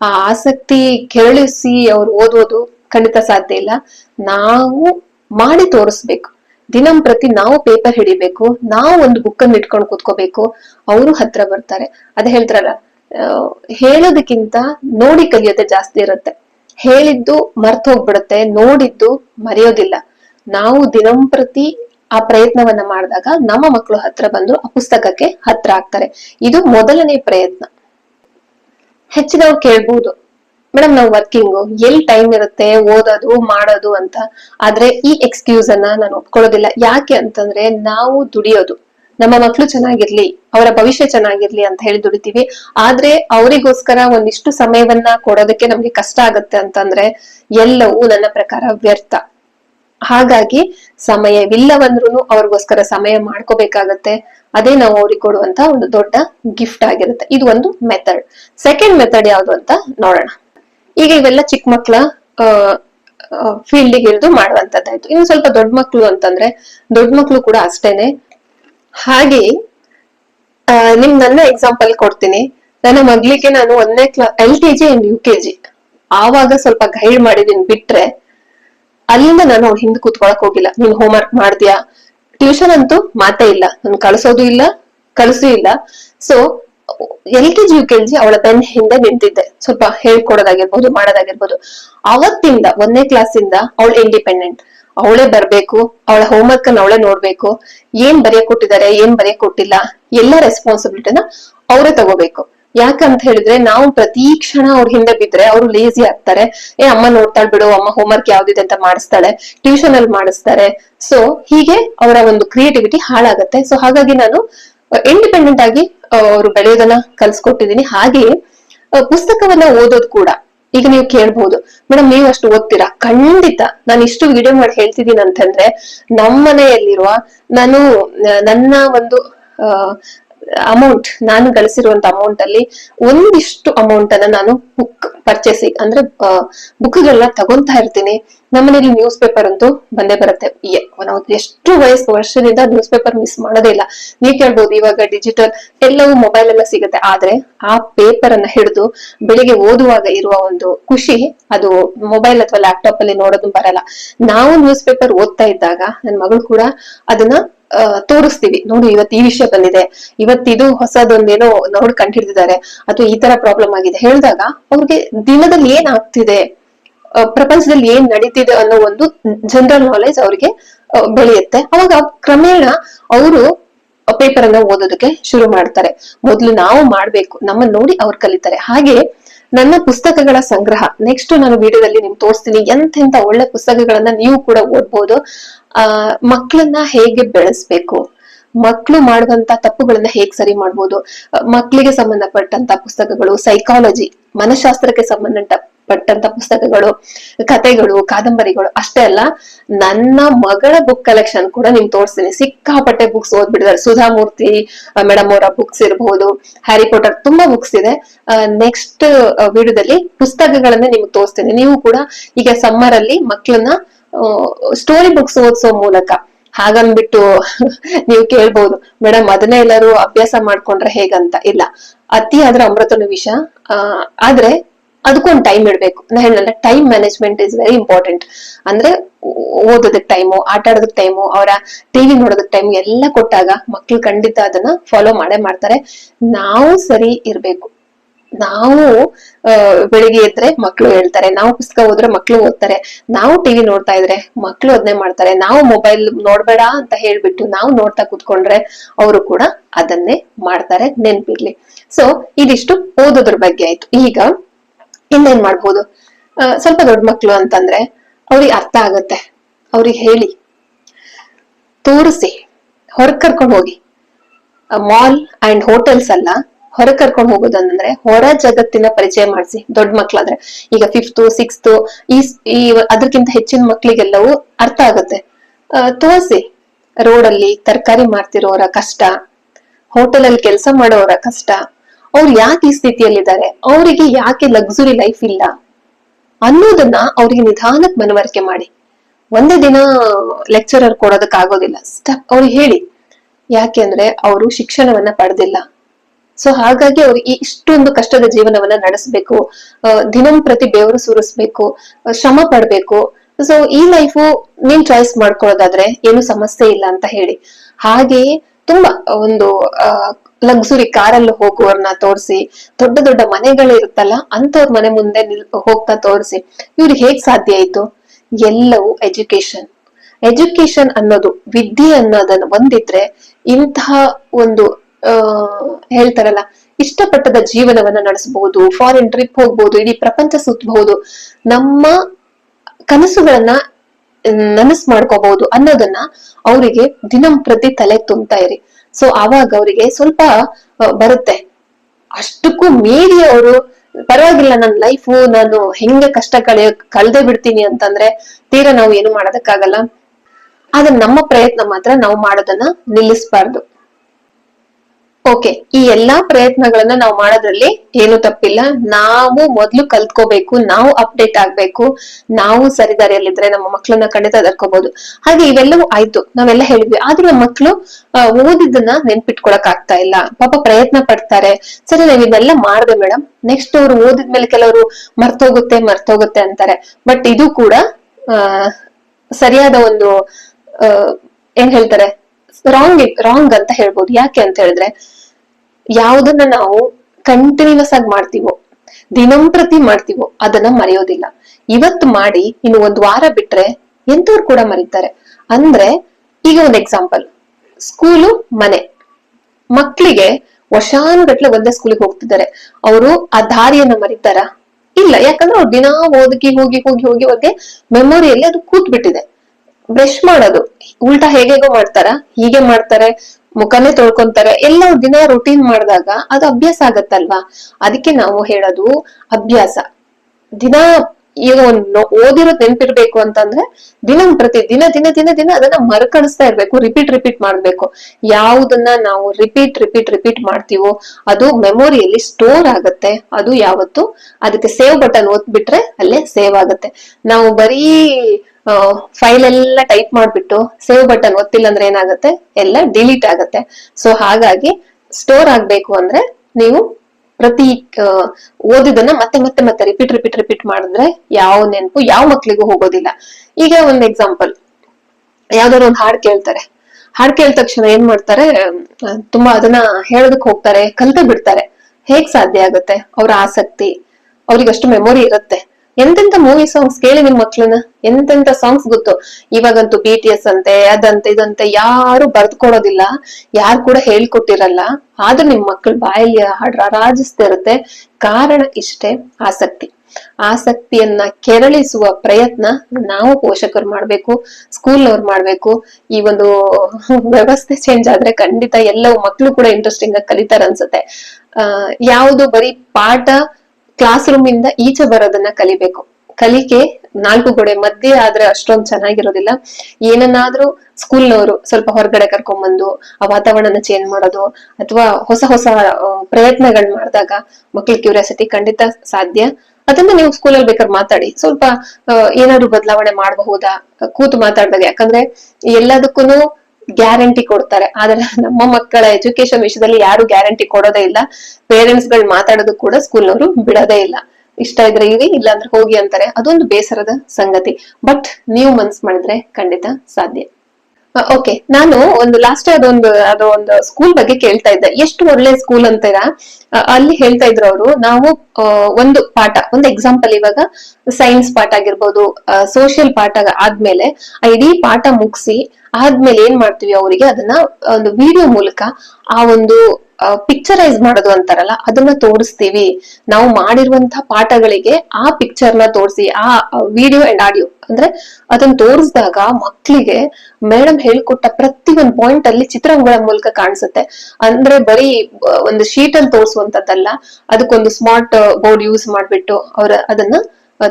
Speaker 1: ಆ ಆಸಕ್ತಿ ಕೆರಳಿಸಿ ಅವ್ರು ಓದೋದು ಖಂಡಿತ ಸಾಧ್ಯ ಇಲ್ಲ. ನಾವು ಮಾಡಿ ತೋರಿಸ್ಬೇಕು. ದಿನಂಪ್ರತಿ ನಾವು ಪೇಪರ್ ಹಿಡಿಬೇಕು, ನಾವು ಒಂದು ಬುಕ್ ಅನ್ನು ಇಟ್ಕೊಂಡು ಕೂತ್ಕೋಬೇಕು, ಅವರು ಹತ್ರ ಬರ್ತಾರೆ. ಅದ ಹೇಳ್ತಾರಲ್ಲ ಹೇಳೋದಕ್ಕಿಂತ ನೋಡಿ ಕಲಿಯೋದೇ ಜಾಸ್ತಿ ಇರುತ್ತೆ. ಹೇಳಿದ್ದು ಮರ್ತ್ ಹೋಗ್ಬಿಡುತ್ತೆ ನೋಡಿದ್ದು ಮರೆಯೋದಿಲ್ಲ. ನಾವು ದಿನಂಪ್ರತಿ ಆ ಪ್ರಯತ್ನವನ್ನ ಮಾಡಿದಾಗ ನಮ್ಮ ಮಕ್ಕಳು ಹತ್ರ ಬಂದು ಆ ಪುಸ್ತಕಕ್ಕೆ ಹತ್ರ ಆಗ್ತಾರೆ ಇದು ಮೊದಲನೇ ಪ್ರಯತ್ನ. ಹೆಚ್ಚಿನವ್ರು ಕೇಳ್ಬಹುದು ಮೇಡಮ್ ನಾವು ವರ್ಕಿಂಗ್ ಎಲ್ ಟೈಮ್ ಇರುತ್ತೆ, ಓದೋದು, ಮಾಡೋದು ಅಂತ. ಆದ್ರೆ ಈ ಎಕ್ಸ್ಕ್ಯೂಸ್ ಅನ್ನ ನಾನು ಒಪ್ಕೊಳ್ಳೋದಿಲ್ಲ. ಯಾಕೆ ಅಂತಂದ್ರೆ ನಾವು ದುಡಿಯೋದು. ನಮ್ಮ ಮಕ್ಕಳು ಚೆನ್ನಾಗಿರ್ಲಿ, ಅವರ ಭವಿಷ್ಯ ಚೆನ್ನಾಗಿರ್ಲಿ ಅಂತ ಹೇಳಿ ದುಡಿತೀವಿ. ಆದ್ರೆ ಅವರಿಗೋಸ್ಕರ ಒಂದಿಷ್ಟು ಸಮಯವನ್ನ ಕೊಡೋದಕ್ಕೆ ನಮ್ಗೆ ಕಷ್ಟ ಆಗತ್ತೆ ಅಂತಂದ್ರೆ ಎಲ್ಲವೂ ನನ್ನ ಪ್ರಕಾರ ವ್ಯರ್ಥ. ಹಾಗಾಗಿ ಸಮಯವಿಲ್ಲವಂದ್ರೂ ಅವ್ರಿಗೋಸ್ಕರ ಸಮಯ ಮಾಡ್ಕೋಬೇಕಾಗತ್ತೆ. ಅದೇ ನಾವು ಅವ್ರಿಗೆ ಕೊಡುವಂತ ಒಂದು ದೊಡ್ಡ ಗಿಫ್ಟ್ ಆಗಿರುತ್ತೆ. ಇದು ಒಂದು ಮೆಥಡ್ ಸೆಕೆಂಡ್ ಮೆಥಡ್ ಯಾವ್ದು ಅಂತ ನೋಡೋಣ. ಈಗ ಇವೆಲ್ಲ ಚಿಕ್ಕ ಮಕ್ಳ ಫೀಲ್ಡಿಗೆ ಇಳಿದು ಮಾಡುವಂತದ್ದಾಯ್ತು. ಇನ್ನು ಸ್ವಲ್ಪ ದೊಡ್ಡ ಮಕ್ಳು ಅಂತಂದ್ರೆ ದೊಡ್ಡ ಮಕ್ಳು ಕೂಡ ಅಷ್ಟೇನೆ. ಹಾಗೆ ನಿಮ್ ನನ್ನ ಎಕ್ಸಾಂಪಲ್ ಕೊಡ್ತೀನಿ. ನನ್ನ ಮಗ್ಲಿಗೆ ನಾನು ಒಂದನೇ class L K G and U K G ಆವಾಗ ಸ್ವಲ್ಪ ಗೈಡ್ ಮಾಡಿದೀನಿ ಬಿಟ್ರೆ, ಅಲ್ಲಿಂದ ನಾನು ಅವ್ಳ ಹಿಂದೆ ಕೂತ್ಕೊಳಕ್ ಹೋಗಿಲ್ಲ. ನೀನ್ ಹೋಮ್ ವರ್ಕ್ ಮಾಡ್ದ್ಯಾ ಟ್ಯೂಷನ್ ಅಂತೂ ಮಾತೇ ಇಲ್ಲ. ನಾನು ಕಳ್ಸೋದು ಇಲ್ಲ, ಕಳಿಸು ಇಲ್ಲ. So L K G U K G ಅವಳ ಬೆನ್ ಹಿಂದೆ ನಿಂತಿದ್ದೆ. ಸ್ವಲ್ಪ ಹೇಳ್ಕೊಡೋದಾಗಿರ್ಬೋದು, ಮಾಡೋದಾಗಿರ್ಬೋದು. ಅವತ್ತಿಂದ, ಒಂದನೇ ಕ್ಲಾಸಿಂದ ಅವಳು ಇಂಡಿಪೆಂಡೆಂಟ್ ಅವಳೇ ಬರ್ಬೇಕು, ಅವಳ ಹೋಮ್ವರ್ಕ್ ಅನ್ನ ಅವಳೇ ನೋಡ್ಬೇಕು, ಏನ್ ಬರೆಯ ಕೊಟ್ಟಿದ್ದಾರೆ, ಏನ್ ಬರೆಯ ಕೊಟ್ಟಿಲ್ಲ, ಎಲ್ಲ ರೆಸ್ಪಾನ್ಸಿಬಿಲಿಟಿನ ಅವರೇ ತಗೋಬೇಕು. ಯಾಕಂತ ಹೇಳಿದ್ರೆ ನಾವು ಪ್ರತಿ ಕ್ಷಣ ಅವ್ರ ಹಿಂದೆ ಬಿದ್ರೆ ಅವ್ರು ಲೇಜಿ ಆಗ್ತಾರೆ, ಏ, ಅಮ್ಮ ನೋಡ್ತಾಳ್ ಬಿಡು, ಅಮ್ಮ ಹೋಮ್ವರ್ಕ್ ಯಾವ್ದಿದೆ ಅಂತ ಮಾಡಿಸ್ತಾಳೆ ಟ್ಯೂಷನ್ ಅಲ್ಲಿ ಮಾಡಿಸ್ತಾರೆ. ಸೊ ಹೀಗೆ ಅವರ ಒಂದು ಕ್ರಿಯೇಟಿವಿಟಿ ಹಾಳಾಗತ್ತೆ. ಸೊ ಹಾಗಾಗಿ ನಾನು ಇಂಡಿಪೆಂಡೆಂಟ್ ಆಗಿ ಅವರು ಬೆಳೆಯೋದನ್ನ ಕಲ್ಸ್ಕೊಟ್ಟಿದೀನಿ. ಹಾಗೆಯೇ ಪುಸ್ತಕವನ್ನ ಓದೋದು ಕೂಡ. ಈಗ ನೀವು ಕೇಳ್ಬಹುದು ಮೇಡಮ್ ನೀವು ಅಷ್ಟು ಓದ್ತೀರಾ? ಖಂಡಿತ ನಾನು ಇಷ್ಟು ವಿಡಿಯೋ ಮಾಡಿ ಹೇಳ್ತಿದ್ದೀನಿ ಅಂತಂದ್ರೆ ನಮ್ಮ ಮನೆಯಲ್ಲಿರುವ ನಾನು, ನನ್ನ ಒಂದು ಅಮೌಂಟ್ ನಾನು ಗಳಿಸಿರುವಂತ ಅಮೌಂಟ್ ಅಲ್ಲಿ ಒಂದಿಷ್ಟು ಅಮೌಂಟ್ ಅನ್ನ ನಾನು ಬುಕ್ ಪರ್ಚೇಸಿಂಗ್ ಅಂದ್ರೆ ಬುಕ್ಗಳನ್ನ ತಗೊಂತಾ ಇರ್ತೀನಿ. ನಮ್ಮನೇಲಿ ನ್ಯೂಸ್ ಪೇಪರ್ ಅಂತೂ ಬಂದೇ ಬರುತ್ತೆ. ನಾವು ಎಷ್ಟು ವಯಸ್ಸು, ವರ್ಷದಿಂದ ನ್ಯೂಸ್ ಪೇಪರ್ ಮಿಸ್ ಮಾಡೋದೇ ಇಲ್ಲ. ನೀವು ಕೇಳ್ಬೋದು, ಇವಾಗ ಡಿಜಿಟಲ್ ಎಲ್ಲವೂ ಮೊಬೈಲ್ ಎಲ್ಲ ಸಿಗುತ್ತೆ. ಆದ್ರೆ ಆ ಪೇಪರ್ ಅನ್ನ ಹಿಡಿದು ಬೆಳಿಗ್ಗೆ ಓದುವಾಗ ಇರುವ ಒಂದು ಖುಷಿ, ಅದು ಮೊಬೈಲ್ ಅಥವಾ ಲ್ಯಾಪ್ಟಾಪ್ ಅಲ್ಲಿ ನೋಡೋದು ಬರಲ್ಲ. ನಾವು ನ್ಯೂಸ್ ಪೇಪರ್ ಓದ್ತಾ ಇದ್ದಾಗ ನನ್ನ ಮಗಳು ಕೂಡ ಅದನ್ನ ತೋರಿಸ್ತೀವಿ. ನೋಡಿ, ಇವತ್ತು ಈ ವಿಷಯ ಬಂದಿದೆ ಇವತ್ತಿದು ಹೊಸದೊಂದೇನೋ ನೋಡಿ ಕಂಡಿಡಿದಿದ್ದಾರೆ. ಅಥವಾ ಈ ತರ ಪ್ರಾಬ್ಲಮ್ ಆಗಿದೆ. ಹೇಳಿದಾಗ, ಅವ್ರಿಗೆ ದಿನದಲ್ಲಿ ಏನ್ ಆಗ್ತಿದೆ? ಪ್ರಪಂಚದಲ್ಲಿ ಏನ್ ನಡೀತಿದೆ ಅನ್ನೋ ಒಂದು ಜನರಲ್ ನಾಲೆಜ್ ಅವ್ರಿಗೆ ಬೆಳೆಯುತ್ತೆ. ಅವಾಗ ಕ್ರಮೇಣ ಅವರು ಪೇಪರ್ ಅನ್ನ ಓದೋದಕ್ಕೆ ಶುರು ಮಾಡ್ತಾರೆ. ಮೊದ್ಲು ನಾವು ಮಾಡ್ಬೇಕು. ನಮ್ಮನ್ನ ನೋಡಿ ಅವ್ರು ಕಲಿತಾರೆ. ಹಾಗೆ ನನ್ನ ಪುಸ್ತಕಗಳ ಸಂಗ್ರಹ. ನೆಕ್ಸ್ಟ್ ನಾನು ವಿಡಿಯೋದಲ್ಲಿ ನಿಮ್ಗೆ ತೋರಿಸ್ತೀನಿ ಎಂತೆಂತ ಒಳ್ಳೆ ಪುಸ್ತಕಗಳನ್ನ ನೀವು ಕೂಡ ಓದ್ಬೋದು. ಆ ಮಕ್ಕಳನ್ನ ಹೇಗೆ ಬೆಳೆಸ್ಬೇಕು? ಮಕ್ಕಳು ಮಾಡುವಂತ ತಪ್ಪುಗಳನ್ನ ಹೇಗ್ ಸರಿ ಮಾಡ್ಬೋದು? ಮಕ್ಕಳಿಗೆ ಸಂಬಂಧಪಟ್ಟಂತ ಪುಸ್ತಕಗಳು ಸೈಕಾಲಜಿ ಮನಃಶಾಸ್ತ್ರಕ್ಕೆ ಸಂಬಂಧಪಟ್ಟ ಪಟ್ಟಂತ ಪುಸ್ತಕಗಳು ಕಥೆಗಳು ಕಾದಂಬರಿಗಳು ಅಷ್ಟೇ ಅಲ್ಲ ನನ್ನ ಮಗಳ ಬುಕ್ ಕಲೆಕ್ಷನ್ ಕೂಡ ನಿಮ್ಗೆ ತೋರಿಸ್ತೀನಿ. ಸಿಕ್ಕಾಪಟ್ಟೆ ಬುಕ್ಸ್ ಓದ್ಬಿಟ್ಟಿದ್ದಾರೆ. ಸುಧಾಮೂರ್ತಿ ಮೇಡಮ್ ಅವರ ಬುಕ್ಸ್ ಇರಬಹುದು ಹ್ಯಾರಿ ಪೋಟರ್ ತುಂಬಾ ಬುಕ್ಸ್ ಇದೆ. ನೆಕ್ಸ್ಟ್ ವಿಡಿಯೋದಲ್ಲಿ ಪುಸ್ತಕಗಳನ್ನೇ ನಿಮ್ಗೆ ತೋರಿಸ್ತೀನಿ. ನೀವು ಕೂಡ ಈಗ ಸಮ್ಮರ್ ಅಲ್ಲಿ ಮಕ್ಕಳನ್ನ ಸ್ಟೋರಿ ಬುಕ್ಸ್ ಓದಿಸೋ ಮೂಲಕ ಹಾಗನ್ಬಿಟ್ಟು ನೀವು ಕೇಳ್ಬಹುದು ಮೇಡಮ್ ಅದನ್ನೇ ಎಲ್ಲರೂ ಅಭ್ಯಾಸ ಮಾಡ್ಕೊಂಡ್ರೆ ಹೇಗಂತ? ಇಲ್ಲ. ಅತಿ ಆದ್ರೆ ಅಮೃತನ ವಿಷ ಆ, ಅದಕ್ಕೊಂದು ಟೈಮ್ ಇಡ್ಬೇಕು. ನಾ ಹೇಳಲ್ಲ time management is very important ಅಂದ್ರೆ ಓದೋದಕ್ ಟೈಮು ಆಟ ಆಡೋದಕ್ ಟೈಮು ಅವರ ಟಿವಿ ನೋಡೋದಕ್ ಟೈಮ್ ಎಲ್ಲ ಕೊಟ್ಟಾಗ ಮಕ್ಳು ಖಂಡಿತ ಅದನ್ನ ಫಾಲೋ ಮಾಡೇ ಮಾಡ್ತಾರೆ. ನಾವು ಸರಿ ಇರ್ಬೇಕು. ನಾವು ಬೆಳಿಗ್ಗೆ ಎದ್ರೆ ಮಕ್ಳು ಹೇಳ್ತಾರೆ. ನಾವು ಪುಸ್ತಕ ಓದ್ರೆ ಮಕ್ಳು ಓದ್ತಾರೆ. ನಾವು ಟಿವಿ ನೋಡ್ತಾ ಇದ್ರೆ ಮಕ್ಳು ಅದನ್ನೇ ಮಾಡ್ತಾರೆ. ನಾವು ಮೊಬೈಲ್ ನೋಡ್ಬೇಡ ಅಂತ ಹೇಳ್ಬಿಟ್ಟು ನಾವು ನೋಡ್ತಾ ಕುತ್ಕೊಂಡ್ರೆ ಅವರು ಕೂಡ ಅದನ್ನೇ ಮಾಡ್ತಾರೆ ನೆನ್ಪಿರ್ಲಿ. ಸೊ ಇದಿಷ್ಟು ಓದೋದ್ರ ಬಗ್ಗೆ ಆಯ್ತು. ಈಗ ಇನ್ನೇನ್ ಮಾಡ್ಬೋದು? ಸ್ವಲ್ಪ ದೊಡ್ಡ ಮಕ್ಳು ಅಂತಂದ್ರೆ ಅವ್ರಿಗೆ ಅರ್ಥ ಆಗತ್ತೆ. ಅವ್ರಿಗೆ ಹೇಳಿ. ತೋರಿಸಿ. ಹೊರಗ್ ಕರ್ಕೊಂಡು ಹೋಗಿ. ಮಾಲ್ ಅಂಡ್ ಹೋಟೆಲ್ಸ್ ಅಲ್ಲ ಹೊರ ಕರ್ಕೊಂಡು ಹೋಗೋದಂದ್ರೆ ಹೊರ ಜಗತ್ತಿನ ಪರಿಚಯ ಮಾಡಿಸಿ. ದೊಡ್ಡ ಮಕ್ಳಾದ್ರೆ. ಈಗ ಫಿಫ್ತ್ ಸಿಕ್ಸ್ತ್ ಈ ಅದಕ್ಕಿಂತ ಹೆಚ್ಚಿನ ಮಕ್ಳಿಗೆಲ್ಲವೂ ಅರ್ಥ ಆಗುತ್ತೆ. ತೋರಿಸಿ. ರೋಡಲ್ಲಿ ತರಕಾರಿ ಮಾರ್ತಿರೋರ ಕಷ್ಟ. ಹೋಟೆಲ್ ಅಲ್ಲಿ ಕೆಲಸ ಮಾಡೋರ ಕಷ್ಟ. ಅವ್ರು ಯಾಕೆ ಈ ಸ್ಥಿತಿಯಲ್ಲಿದ್ದಾರೆ? ಅವರಿಗೆ ಯಾಕೆ ಲಕ್ಸುರಿ ಲೈಫ್ ಇಲ್ಲ? ಅನ್ನೋದನ್ನ ಅವ್ರಿಗೆ ನಿಧಾನಕ್ ಮನವರಿಕೆ ಮಾಡಿ. ಒಂದೇ ದಿನ ಲೆಕ್ಚರರ್ ಕೊಡೋದಕ್ಕೆ ಆಗೋದಿಲ್ಲ. ಸ್ಟೆಪ್ ಅವ್ರಿಗೆ ಹೇಳಿ, ಯಾಕೆ ಅಂದ್ರೆ ಅವರು ಶಿಕ್ಷಣವನ್ನ ಪಡೆದಿಲ್ಲ. ಸೊ ಹಾಗಾಗಿ ಅವ್ರಿಗೆ ಇಷ್ಟೊಂದು ಕಷ್ಟದ ಜೀವನವನ್ನ ನಡೆಸಬೇಕು ದಿನಂಪ್ರತಿ ಬೆವರು ಸುರಿಸ್ಬೇಕು ಶ್ರಮ ಪಡ್ಬೇಕು. ಸೊ ಈ ಲೈಫು ನೀನ್ ಚಾಯ್ಸ್ ಮಾಡ್ಕೊಳ್ಳೋದಾದ್ರೆ ಏನು ಸಮಸ್ಯೆ ಇಲ್ಲ ಅಂತ ಹೇಳಿ. ಹಾಗೆಯೇ ತುಂಬಾ ಒಂದು ಲಕ್ಸುರಿ ಕಾರಲ್ಲಿ ಹೋಗುವವ್ರನ್ನ ತೋರಿಸಿ, ದೊಡ್ಡ ದೊಡ್ಡ ಮನೆಗಳು ಇರುತ್ತಲ್ಲ ಅಂತವ್ರ ಮನೆ ಮುಂದೆ ನಿಲ್, ಹೋಗ್ತಾ ತೋರಿಸಿ ಇವ್ರಿಗೆ ಹೇಗ್ ಸಾಧ್ಯ ಆಯ್ತು? ಎಲ್ಲವೂ ಎಜುಕೇಶನ್ ಎಜುಕೇಶನ್ ಅನ್ನೋದು, ವಿದ್ಯೆ ಅನ್ನೋದನ್ನ ಒಂದಿದ್ರೆ ಇಂತಹ ಒಂದು ಹೇಳ್ತಾರಲ್ಲ, ಇಷ್ಟಪಟ್ಟದ ಜೀವನವನ್ನ ನಡೆಸಬಹುದು ಫಾರಿನ್ ಟ್ರಿಪ್ ಹೋಗ್ಬಹುದು ಇಡೀ ಪ್ರಪಂಚ ಸುತ್ತಬಹುದು ನಮ್ಮ ಕನಸುಗಳನ್ನ ನನಸ್ ಮಾಡ್ಕೋಬಹುದು ಅನ್ನೋದನ್ನ ಅವರಿಗೆ ದಿನಂಪ್ರತಿ ತಲೆ ತುಂಬ್ತಾ ಇರಿ. ಸೊ ಆವಾಗ ಅವರಿಗೆ ಸ್ವಲ್ಪ ಬರುತ್ತೆ. ಅಷ್ಟಕ್ಕೂ ಮೀರಿ ಅವರು, ಪರವಾಗಿಲ್ಲ ನನ್ನ ಲೈಫು ನಾನು ಹೆಂಗೆ ಕಷ್ಟ ಕಳೆಯ ಕಳ್ದೆ ಬಿಡ್ತೀನಿ ಅಂತಂದ್ರೆ ತೀರಾ ನಾವು ಏನು ಮಾಡೋದಕ್ಕಾಗಲ್ಲ. ಆದ್ರೆ ನಮ್ಮ ಪ್ರಯತ್ನ ಮಾತ್ರ ನಾವು ಮಾಡೋದನ್ನ ನಿಲ್ಲಿಸಬಾರ್ದು. ಓಕೆ ಈ ಎಲ್ಲಾ ಪ್ರಯತ್ನಗಳನ್ನ ನಾವು ಮಾಡೋದ್ರಲ್ಲಿ ಏನು ತಪ್ಪಿಲ್ಲ. ನಾವು ಮೊದ್ಲು ಕಲ್ತ್ಕೋಬೇಕು, ನಾವು ಅಪ್ಡೇಟ್ ಆಗ್ಬೇಕು, ನಾವು ಸರಿದಾರಿಯಲ್ಲಿದ್ರೆ ನಮ್ಮ ಮಕ್ಕಳನ್ನ ಖಂಡಿತ ತರ್ಕೋಬಹುದು ಹಾಗೆ ಇವೆಲ್ಲವೂ ಆಯ್ತು, ನಾವೆಲ್ಲ ಹೇಳಿದ್ವಿ. ಆದ್ರೆ ನಮ್ಮ ಮಕ್ಕಳು ಓದಿದ್ದನ್ನ ನೆನ್ಪಿಟ್ಕೊಳಕ್ ಆಗ್ತಾ ಇಲ್ಲ. ಪಾಪ ಪ್ರಯತ್ನ ಪಡ್ತಾರೆ. ಸರಿ, ನಾವ್ ಇದೆಲ್ಲ ಮಾಡ್ದೆ ಮೇಡಮ್ ನೆಕ್ಸ್ಟ್ ಅವ್ರು ಓದಿದ್ಮೇಲೆ ಕೆಲವರು ಮರ್ತೋಗುತ್ತೆ ಮರ್ತೋಗುತ್ತೆ ಅಂತಾರೆ. ಬಟ್ ಇದು ಕೂಡ ಸರಿಯಾದ ಒಂದು ಏನ್ ಹೇಳ್ತಾರೆ? ರಾಂಗ್ ರಾಂಗ್ ಅಂತ ಹೇಳ್ಬೋದು. ಯಾಕೆ ಅಂತ ಹೇಳಿದ್ರೆ ಯಾವುದನ್ನ ನಾವು ಕಂಟಿನ್ಯೂಸ್ ಆಗಿ ಮಾಡ್ತೀವೋ ದಿನಂಪ್ರತಿ ಮಾಡ್ತೀವೋ, ಅದನ್ನ ಮರೆಯೋದಿಲ್ಲ. ಇವತ್ತು ಮಾಡಿ ಇನ್ನು ಒಂದ್ ವಾರ ಬಿಟ್ರೆ ಎಂತವ್ರು ಕೂಡ ಮರೀತಾರೆ. ಅಂದ್ರೆ ಈಗ ಒಂದ್ ಎಕ್ಸಾಂಪಲ್ ಸ್ಕೂಲು ಮನೆ. ಮಕ್ಕಳಿಗೆ ವರ್ಷಾನುಗಟ್ಲೆ ಒಂದೇ ಸ್ಕೂಲಿಗೆ ಹೋಗ್ತಿದ್ದಾರೆ. ಅವರು ಆ ದಾರಿಯನ್ನ ಮರಿತಾರ? ಇಲ್ಲ, ಯಾಕಂದ್ರೆ ಅವ್ರು ದಿನಾ ಓದಕ್ಕೆ ಹೋಗಿ ಹೋಗಿ ಹೋಗಿ ಹೋಗಿ ಮೆಮೊರಿಯಲ್ಲಿ ಅದು ಕೂತ್ ಬಿಟ್ಟಿದೆ ಬ್ರಷ್ ಮಾಡೋದು, ಉಲ್ಟಾ ಹೇಗೇಗೋ ಮಾಡ್ತಾರ? ಹೀಗೆ ಮಾಡ್ತಾರೆ. ಮುಖನೇ ತೊಳ್ಕೊಂತಾರೆ. ಎಲ್ಲ ದಿನ ರುಟೀನ್ ಮಾಡಿದಾಗ ಅದು ಅಭ್ಯಾಸ ಆಗತ್ತಲ್ವಾ? ಅದಕ್ಕೆ ನಾವು ಹೇಳೋದು ಅಭ್ಯಾಸ. ದಿನ ಈಗ ಒಂದು ಓದಿರೋದ್ ನೆನ್ಪಿರ್ಬೇಕು ಅಂತಂದ್ರೆ ದಿನ ಪ್ರತಿ ದಿನ ದಿನ ದಿನ ದಿನ ಅದನ್ನ ಮರುಕಳಿಸ್ತಾ ಇರ್ಬೇಕು. ರಿಪೀಟ್ ರಿಪೀಟ್ ಮಾಡ್ಬೇಕು. ಯಾವುದನ್ನ ನಾವು ರಿಪೀಟ್ ರಿಪೀಟ್ ರಿಪೀಟ್ ಮಾಡ್ತೀವೋ ಅದು ಮೆಮೊರಿಯಲ್ಲಿ ಸ್ಟೋರ್ ಆಗತ್ತೆ. ಅದು ಯಾವತ್ತು ಅದಕ್ಕೆ ಸೇವ್ ಬಟನ್ ಓದ್ಬಿಟ್ರೆ ಅಲ್ಲೇ ಸೇವ್ ಆಗತ್ತೆ. ನಾವು ಬರೀ ಫೈಲ್ ಎಲ್ಲ ಟೈಪ್ ಮಾಡ್ಬಿಟ್ಟು ಸೇವ್ ಬಟನ್ ಒತ್ತಿಲ್ಲ ಅಂದ್ರೆ ಏನಾಗುತ್ತೆ? ಎಲ್ಲ ಡಿಲೀಟ್ ಆಗುತ್ತೆ. ಸೊ ಹಾಗಾಗಿ ಸ್ಟೋರ್ ಆಗ್ಬೇಕು ಅಂದ್ರೆ ನೀವು ಪ್ರತಿ ಓದಿದನ್ನ ಮತ್ತೆ ಮತ್ತೆ ಮತ್ತೆ ರಿಪೀಟ್ ರಿಪೀಟ್ ರಿಪೀಟ್ ಮಾಡಿದ್ರೆ ಯಾವ ನೆನಪು ಯಾವ ಮಕ್ಳಿಗೂ ಹೋಗೋದಿಲ್ಲ. ಈಗ ಒಂದ್ ಎಕ್ಸಾಂಪಲ್ ಯಾವ್ದಾದ್ರು ಒಂದು ಹಾಡ್ ಕೇಳ್ತಾರೆ. ಹಾಡ್ ಕೇಳಿದ ತಕ್ಷಣ ಏನ್ ಮಾಡ್ತಾರೆ? ತುಂಬಾ ಅದನ್ನ ಹೇಳೋದಕ್ ಹೋಗ್ತಾರೆ ಕಲ್ತೆ ಬಿಡ್ತಾರೆ ಹೇಗ್ ಸಾಧ್ಯ ಆಗುತ್ತೆ? ಅವ್ರ ಆಸಕ್ತಿ ಅವ್ರಿಗೆ ಅಷ್ಟು ಮೆಮೊರಿ ಇರುತ್ತೆ. ಎಂತೆಂತ ಮೂವಿ ಸಾಂಗ್ಸ್ ಕೇಳಿ ನಿಮ್ ಮಕ್ಳನ್ನ? ಎಂತೆಂತ ಸಾಂಗ್ಸ್ ಗೊತ್ತು? ಇವಾಗಂತೂ ಬಿ ಟಿ ಎಸ್ ಅಂತೆ, ಅದಂತೆ, ಇದಂತೆ ಯಾರು ಬರ್ದ್ಕೊಡೋದಿಲ್ಲ ಯಾರು ಕೂಡ ಹೇಳ್ಕೊಟ್ಟಿರಲ್ಲ. ಆದ್ರೂ ನಿಮ್ ಮಕ್ಳ ಬಾಯಲ್ಲಿ ಹಾಡ್ರ ರಾಜಿಸ್ತಾ ಇರುತ್ತೆ ಕಾರಣ ಇಷ್ಟೇ, ಆಸಕ್ತಿ. ಆಸಕ್ತಿಯನ್ನ ಕೆರಳಿಸುವ ಪ್ರಯತ್ನ ನಾವು ಪೋಷಕರು ಮಾಡ್ಬೇಕು, ಸ್ಕೂಲ್ನವ್ರು ಮಾಡ್ಬೇಕು. ಈ ಒಂದು ವ್ಯವಸ್ಥೆ ಚೇಂಜ್ ಆದ್ರೆ ಖಂಡಿತ ಎಲ್ಲವೂ ಮಕ್ಕಳು ಕೂಡ ಇಂಟ್ರೆಸ್ಟಿಂಗ್ ಆಗಿ ಕಲಿತಾರ ಅನ್ಸುತ್ತೆ. ಆ, ಯಾವುದು ಬರೀ ಪಾಠ ಕ್ಲಾಸ್ ರೂಮ್ ಇಂದ ಈಚೆ ಬರೋದನ್ನ ಕಲಿಬೇಕು. ಕಲಿಕೆ ನಾಲ್ಕು ಗೋಡೆ ಮಧ್ಯೆ ಆದ್ರೆ ಅಷ್ಟೊಂದ್ ಚೆನ್ನಾಗಿರೋದಿಲ್ಲ. ಏನನ್ನಾದ್ರೂ ಸ್ಕೂಲ್ನವರು ಸ್ವಲ್ಪ ಹೊರಗಡೆ ಕರ್ಕೊಂಡ್ಬಂದು ಆ ವಾತಾವರಣನ ಚೇಂಜ್ ಮಾಡೋದು ಅಥವಾ ಹೊಸ ಹೊಸ ಪ್ರಯತ್ನಗಳು ಮಾಡಿದಾಗ ಮಕ್ಳ ಕ್ಯೂರಿಯಾಸಿಟಿ ಖಂಡಿತ ಸಾಧ್ಯ. ಅದನ್ನ ನೀವು ಸ್ಕೂಲಲ್ಲಿ ಬೇಕಾದ್ರೆ ಮಾತಾಡಿ. ಸ್ವಲ್ಪ ಏನಾದ್ರು ಬದಲಾವಣೆ ಮಾಡಬಹುದಾ? ಕೂತು ಮಾತಾಡ್ದಾಗ. ಯಾಕಂದ್ರೆ ಎಲ್ಲದಕ್ಕೂ ಗ್ಯಾರಂಟಿ ಕೊಡ್ತಾರೆ. ಆದ್ರೆ ನಮ್ಮ ಮಕ್ಕಳ ಎಜುಕೇಶನ್ ವಿಷಯದಲ್ಲಿ ಯಾರು ಗ್ಯಾರಂಟಿ ಕೊಡೋದೇ ಇಲ್ಲ. ಪೇರೆಂಟ್ಸ್ಗಳು ಮಾತಾಡೋದು ಕೂಡ ಸ್ಕೂಲ್ ಅವರು ಬಿಡೋದೇ ಇಲ್ಲ. ಇಷ್ಟ ಇದ್ರೆ ಇರಿ, ಇಲ್ಲಾಂದ್ರೆ ಹೋಗಿ ಅಂತಾರೆ. ಅದೊಂದು ಬೇಸರದ ಸಂಗತಿ. ಬಟ್ ನೀವು ಮನ್ಸ್ ಮಾಡಿದ್ರೆ ಖಂಡಿತ ಸಾಧ್ಯ. ಓಕೆ ನಾನು ಒಂದು ಲಾಸ್ಟ್ ಅದೊಂದು ಅದು ಒಂದು ಸ್ಕೂಲ್ ಬಗ್ಗೆ ಕೇಳ್ತಾ ಇದ್ದೆ. ಎಷ್ಟು ಒಳ್ಳೆ ಸ್ಕೂಲ್ ಅಂತೀರಾ ಅಲ್ಲಿ ಹೇಳ್ತಾ ಇದ್ರು ಅವರು, ನಾವು ಒಂದು ಪಾಠ, ಒಂದು ಎಕ್ಸಾಂಪಲ್ ಇವಾಗ ಸೈನ್ಸ್ ಪಾಠ ಆಗಿರ್ಬೋದು ಸೋಷಿಯಲ್ ಪಾಠ ಆದ್ಮೇಲೆ ಆ ಇಡೀ ಪಾಠ ಮುಗಿಸಿ, ಆದ್ಮೇಲೆ ಏನ್ ಮಾಡ್ತೀವಿ ಅವರಿಗೆ? ಅದನ್ನ ಒಂದು ವಿಡಿಯೋ ಮೂಲಕ ಆ ಒಂದು ಪಿಕ್ಚರೈಸ್ ಮಾಡೋದು ಅಂತಾರಲ್ಲ, ಅದನ್ನ ತೋರಿಸ್ತೀವಿ. ನಾವು ಮಾಡಿರುವಂತಹ ಪಾಠಗಳಿಗೆ ಆ ಪಿಕ್ಚರ್ನ ತೋರಿಸಿ, ಆ ವಿಡಿಯೋ ಅಂಡ್ ಆಡಿಯೋ ಅಂದ್ರೆ ಅದನ್ನ ತೋರಿಸಿದಾಗ ಮಕ್ಕಳಿಗೆ ಮೇಡಮ್ ಹೇಳ್ಕೊಟ್ಟ ಪ್ರತಿ ಒಂದು ಪಾಯಿಂಟ್ ಅಲ್ಲಿ ಚಿತ್ರಗಳ ಮೂಲಕ ಕಾಣಿಸುತ್ತೆ. ಅಂದ್ರೆ ಬರೀ ಒಂದು ಶೀಟ್ ಅಲ್ಲಿ ತೋರಿಸುವಂತದ್ದಲ್ಲ ಅದಕ್ಕೊಂದು ಸ್ಮಾರ್ಟ್ ಬೋರ್ಡ್ ಯೂಸ್ ಮಾಡ್ಬಿಟ್ಟು ಅವ್ರ ಅದನ್ನ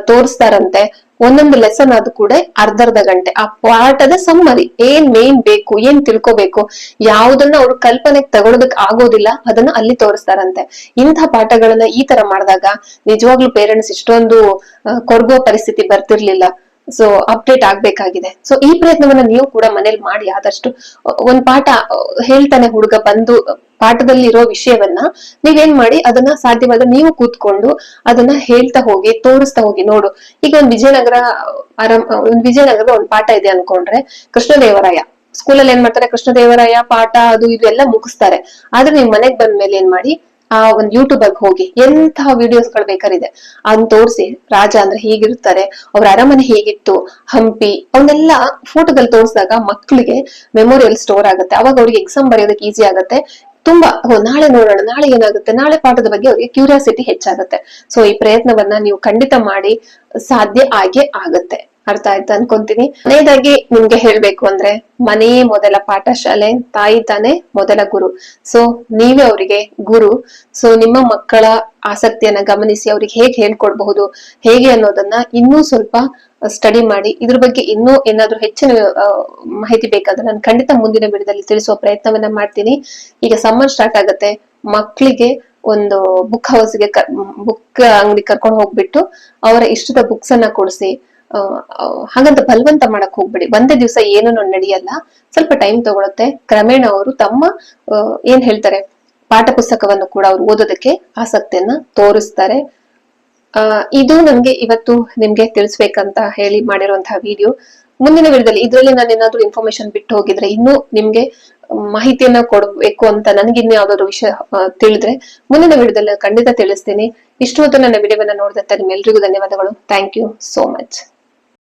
Speaker 1: ತೋರಿಸ್ತಾರಂತೆ. ಒಂದೊಂದು ಲೆಸನ್ ಅದು ಕೂಡ ಅರ್ಧ ಅರ್ಧ ಗಂಟೆ. ಆ ಪಾಠದ ಸಮ್ಮರಿ ಏನ್ ಮೇನ್ ಬೇಕು, ಏನ್ ತಿಳ್ಕೊಬೇಕು, ಯಾವ್ದನ್ನ ಅವ್ರು ಕಲ್ಪನೆಗೆ ತಗೊಳೋದಕ್ ಆಗೋದಿಲ್ಲ, ಅದನ್ನ ಅಲ್ಲಿ ತೋರಿಸ್ತಾರಂತೆ. ಇಂತಹ ಪಾಠಗಳನ್ನ ಈ ತರ ಮಾಡಿದಾಗ ನಿಜವಾಗ್ಲೂ ಪೇರೆಂಟ್ಸ್ ಇಷ್ಟೊಂದು ಕೊರಗುವ ಕೊರಗೋ ಪರಿಸ್ಥಿತಿ ಬರ್ತಿರ್ಲಿಲ್ಲ. So update ಆಗ್ಬೇಕಾಗಿದೆ. ಸೊ ಈ ಪ್ರಯತ್ನವನ್ನ ನೀವು ಕೂಡ ಮನೇಲಿ ಮಾಡಿ ಆದಷ್ಟು, ಒಂದ್ ಪಾಠ, ಹೇಳ್ತಾನೆ ಹುಡುಗ ಬಂದು ಪಾಠದಲ್ಲಿ ಇರೋ ವಿಷಯವನ್ನ ನೀವೇನ್ ಮಾಡಿ, ಅದನ್ನ ಸಾಧ್ಯವಾದ ನೀವು ಕೂತ್ಕೊಂಡು ಅದನ್ನ ಹೇಳ್ತಾ ಹೋಗಿ, ತೋರಿಸ್ತಾ ಹೋಗಿ ನೋಡು. ಈಗ ಒಂದ್ ವಿಜಯನಗರ ಆರಾಮ್ ಒಂದ್ ವಿಜಯನಗರದ ಒಂದ್ ಪಾಠ ಇದೆ ಅನ್ಕೊಂಡ್ರೆ, ಕೃಷ್ಣದೇವರಾಯ. ಸ್ಕೂಲಲ್ಲಿ ಏನ್ ಮಾಡ್ತಾರೆ? ಕೃಷ್ಣದೇವರಾಯ ಪಾಠ, ಅದು ಇದು ಎಲ್ಲ ಮುಗಿಸ್ತಾರೆ. ಆದ್ರೆ ನೀವ್ ಮನೆಗ್ ಬಂದ್ಮೇಲೆ ಏನ್ ಮಾಡಿ ಆ ಒಂದು ಯೂಟ್ಯೂಬ್ ಹೋಗಿ ಎಂತಹ ವಿಡಿಯೋಸ್ಗಳು ಬೇಕಾರಿದೆ. ಅದನ್ನ ತೋರಿಸಿ ರಾಜ ಅಂದ್ರೆ ಹೇಗಿರ್ತಾರೆ, ಅವ್ರ ಅರಮನೆ ಹೇಗಿತ್ತು, ಹಂಪಿ ಅವನ್ನೆಲ್ಲ ಫೋಟೋದಲ್ಲಿ ತೋರಿಸಿದಾಗ ಮಕ್ಕಳಿಗೆ ಮೆಮೊರಿಯಲ್ ಸ್ಟೋರ್ ಆಗುತ್ತೆ. ಅವಾಗ ಅವ್ರಿಗೆ ಎಕ್ಸಾಮ್ ಬರೆಯೋದಕ್ಕೆ ಈಸಿ ಆಗುತ್ತೆ. ತುಂಬಾ ನಾಳೆ ನೋಡೋಣ, ನಾಳೆ ಏನಾಗುತ್ತೆ, ನಾಳೆ ಪಾಠದ ಬಗ್ಗೆ ಅವ್ರಿಗೆ ಕ್ಯೂರಿಯಾಸಿಟಿ ಹೆಚ್ಚಾಗುತ್ತೆ. ಸೊ ಈ ಪ್ರಯತ್ನವನ್ನ ನೀವು ಖಂಡಿತ ಮಾಡಿ, ಸಾಧ್ಯ ಆಗೇ ಆಗುತ್ತೆ. ಅರ್ಥ ಆಯ್ತು ಅನ್ಕೊಂತೀನಿ. ಮನೆಯದಾಗಿ ನಿಮ್ಗೆ ಹೇಳ್ಬೇಕು ಅಂದ್ರೆ, ಮನೆಯೇ ಮೊದಲ ಪಾಠಶಾಲೆ, ತಾಯಿ ತಾನೇ ಮೊದಲ ಗುರು. ಸೊ ನೀವೇ ಅವರಿಗೆ ಗುರು. ಸೊ ನಿಮ್ಮ ಮಕ್ಕಳ ಆಸಕ್ತಿಯನ್ನ ಗಮನಿಸಿ ಅವ್ರಿಗೆ ಹೇಗೆ ಹೇಳ್ಕೊಡ್ಬಹುದು, ಹೇಗೆ ಅನ್ನೋದನ್ನ ಇನ್ನೂ ಸ್ವಲ್ಪ ಸ್ಟಡಿ ಮಾಡಿ, ಇದ್ರ ಬಗ್ಗೆ ಇನ್ನೂ ಏನಾದ್ರೂ ಹೆಚ್ಚಿನ ಮಾಹಿತಿ ಬೇಕಾದ್ರೆ ನಾನು ಖಂಡಿತ ಮುಂದಿನ ವಿಡಿಯೋದಲ್ಲಿ ತಿಳಿಸುವ ಪ್ರಯತ್ನವನ್ನ ಮಾಡ್ತೀನಿ. ಈಗ ಸಮ್ಮರ್ ಸ್ಟಾರ್ಟ್ ಆಗುತ್ತೆ. ಮಕ್ಕಳಿಗೆ ಒಂದು ಬುಕ್ ಹೌಸ್ಗೆ ಬುಕ್ ಅಂಗಡಿ ಕರ್ಕೊಂಡು ಹೋಗ್ಬಿಟ್ಟು ಅವರ ಇಷ್ಟದ ಬುಕ್ಸ್ ಅನ್ನ ಕೊಡಿಸಿ ಹಾಗಂತ ಬಲವಂತ ಮಾಡಕ್ ಹೋಗ್ಬೇಡಿ. ಒಂದೇ ದಿವಸ ಏನೂ ನಡೆಯಲ್ಲ. ಸ್ವಲ್ಪ ಟೈಮ್ ತಗೊಳುತ್ತೆ. ಕ್ರಮೇಣ ಅವರು ತಮ್ಮ ಏನ್ ಹೇಳ್ತಾರೆ, ಪಾಠ ಪುಸ್ತಕವನ್ನು ಕೂಡ ಅವ್ರು ಓದೋದಕ್ಕೆ ಆಸಕ್ತಿಯನ್ನ ತೋರಿಸ್ತಾರೆ. ಇದು ನನ್ಗೆ ಇವತ್ತು ನಿಮ್ಗೆ ತಿಳಿಸ್ಬೇಕಂತ ಹೇಳಿ ಮಾಡಿರುವಂತಹ ವಿಡಿಯೋ ಮುಂದಿನ ವಿಡಿಯೋದಲ್ಲಿ ಇದ್ರಲ್ಲಿ ನಾನು ಏನಾದ್ರು ಇನ್ಫಾರ್ಮೇಶನ್ ಬಿಟ್ಟು ಹೋಗಿದ್ರೆ ಇನ್ನೂ ನಿಮ್ಗೆ ಮಾಹಿತಿಯನ್ನ ಕೊಡ್ಬೇಕು ಅಂತ ನನಗೆ ಇನ್ನು ಯಾವ್ದಾದ್ರು ವಿಷಯ ತಿಳಿದ್ರೆ ಮುಂದಿನ ವಿಡಿಯೋದಲ್ಲಿ ಖಂಡಿತ ತಿಳಿಸ್ತೀನಿ. ಇಷ್ಟು ಹೊತ್ತು ನನ್ನ ವಿಡಿಯೋವನ್ನ ನೋಡಿದಂತ ನಿಮ್ಮೆಲ್ರಿಗೂ ಧನ್ಯವಾದಗಳು. Thank you so much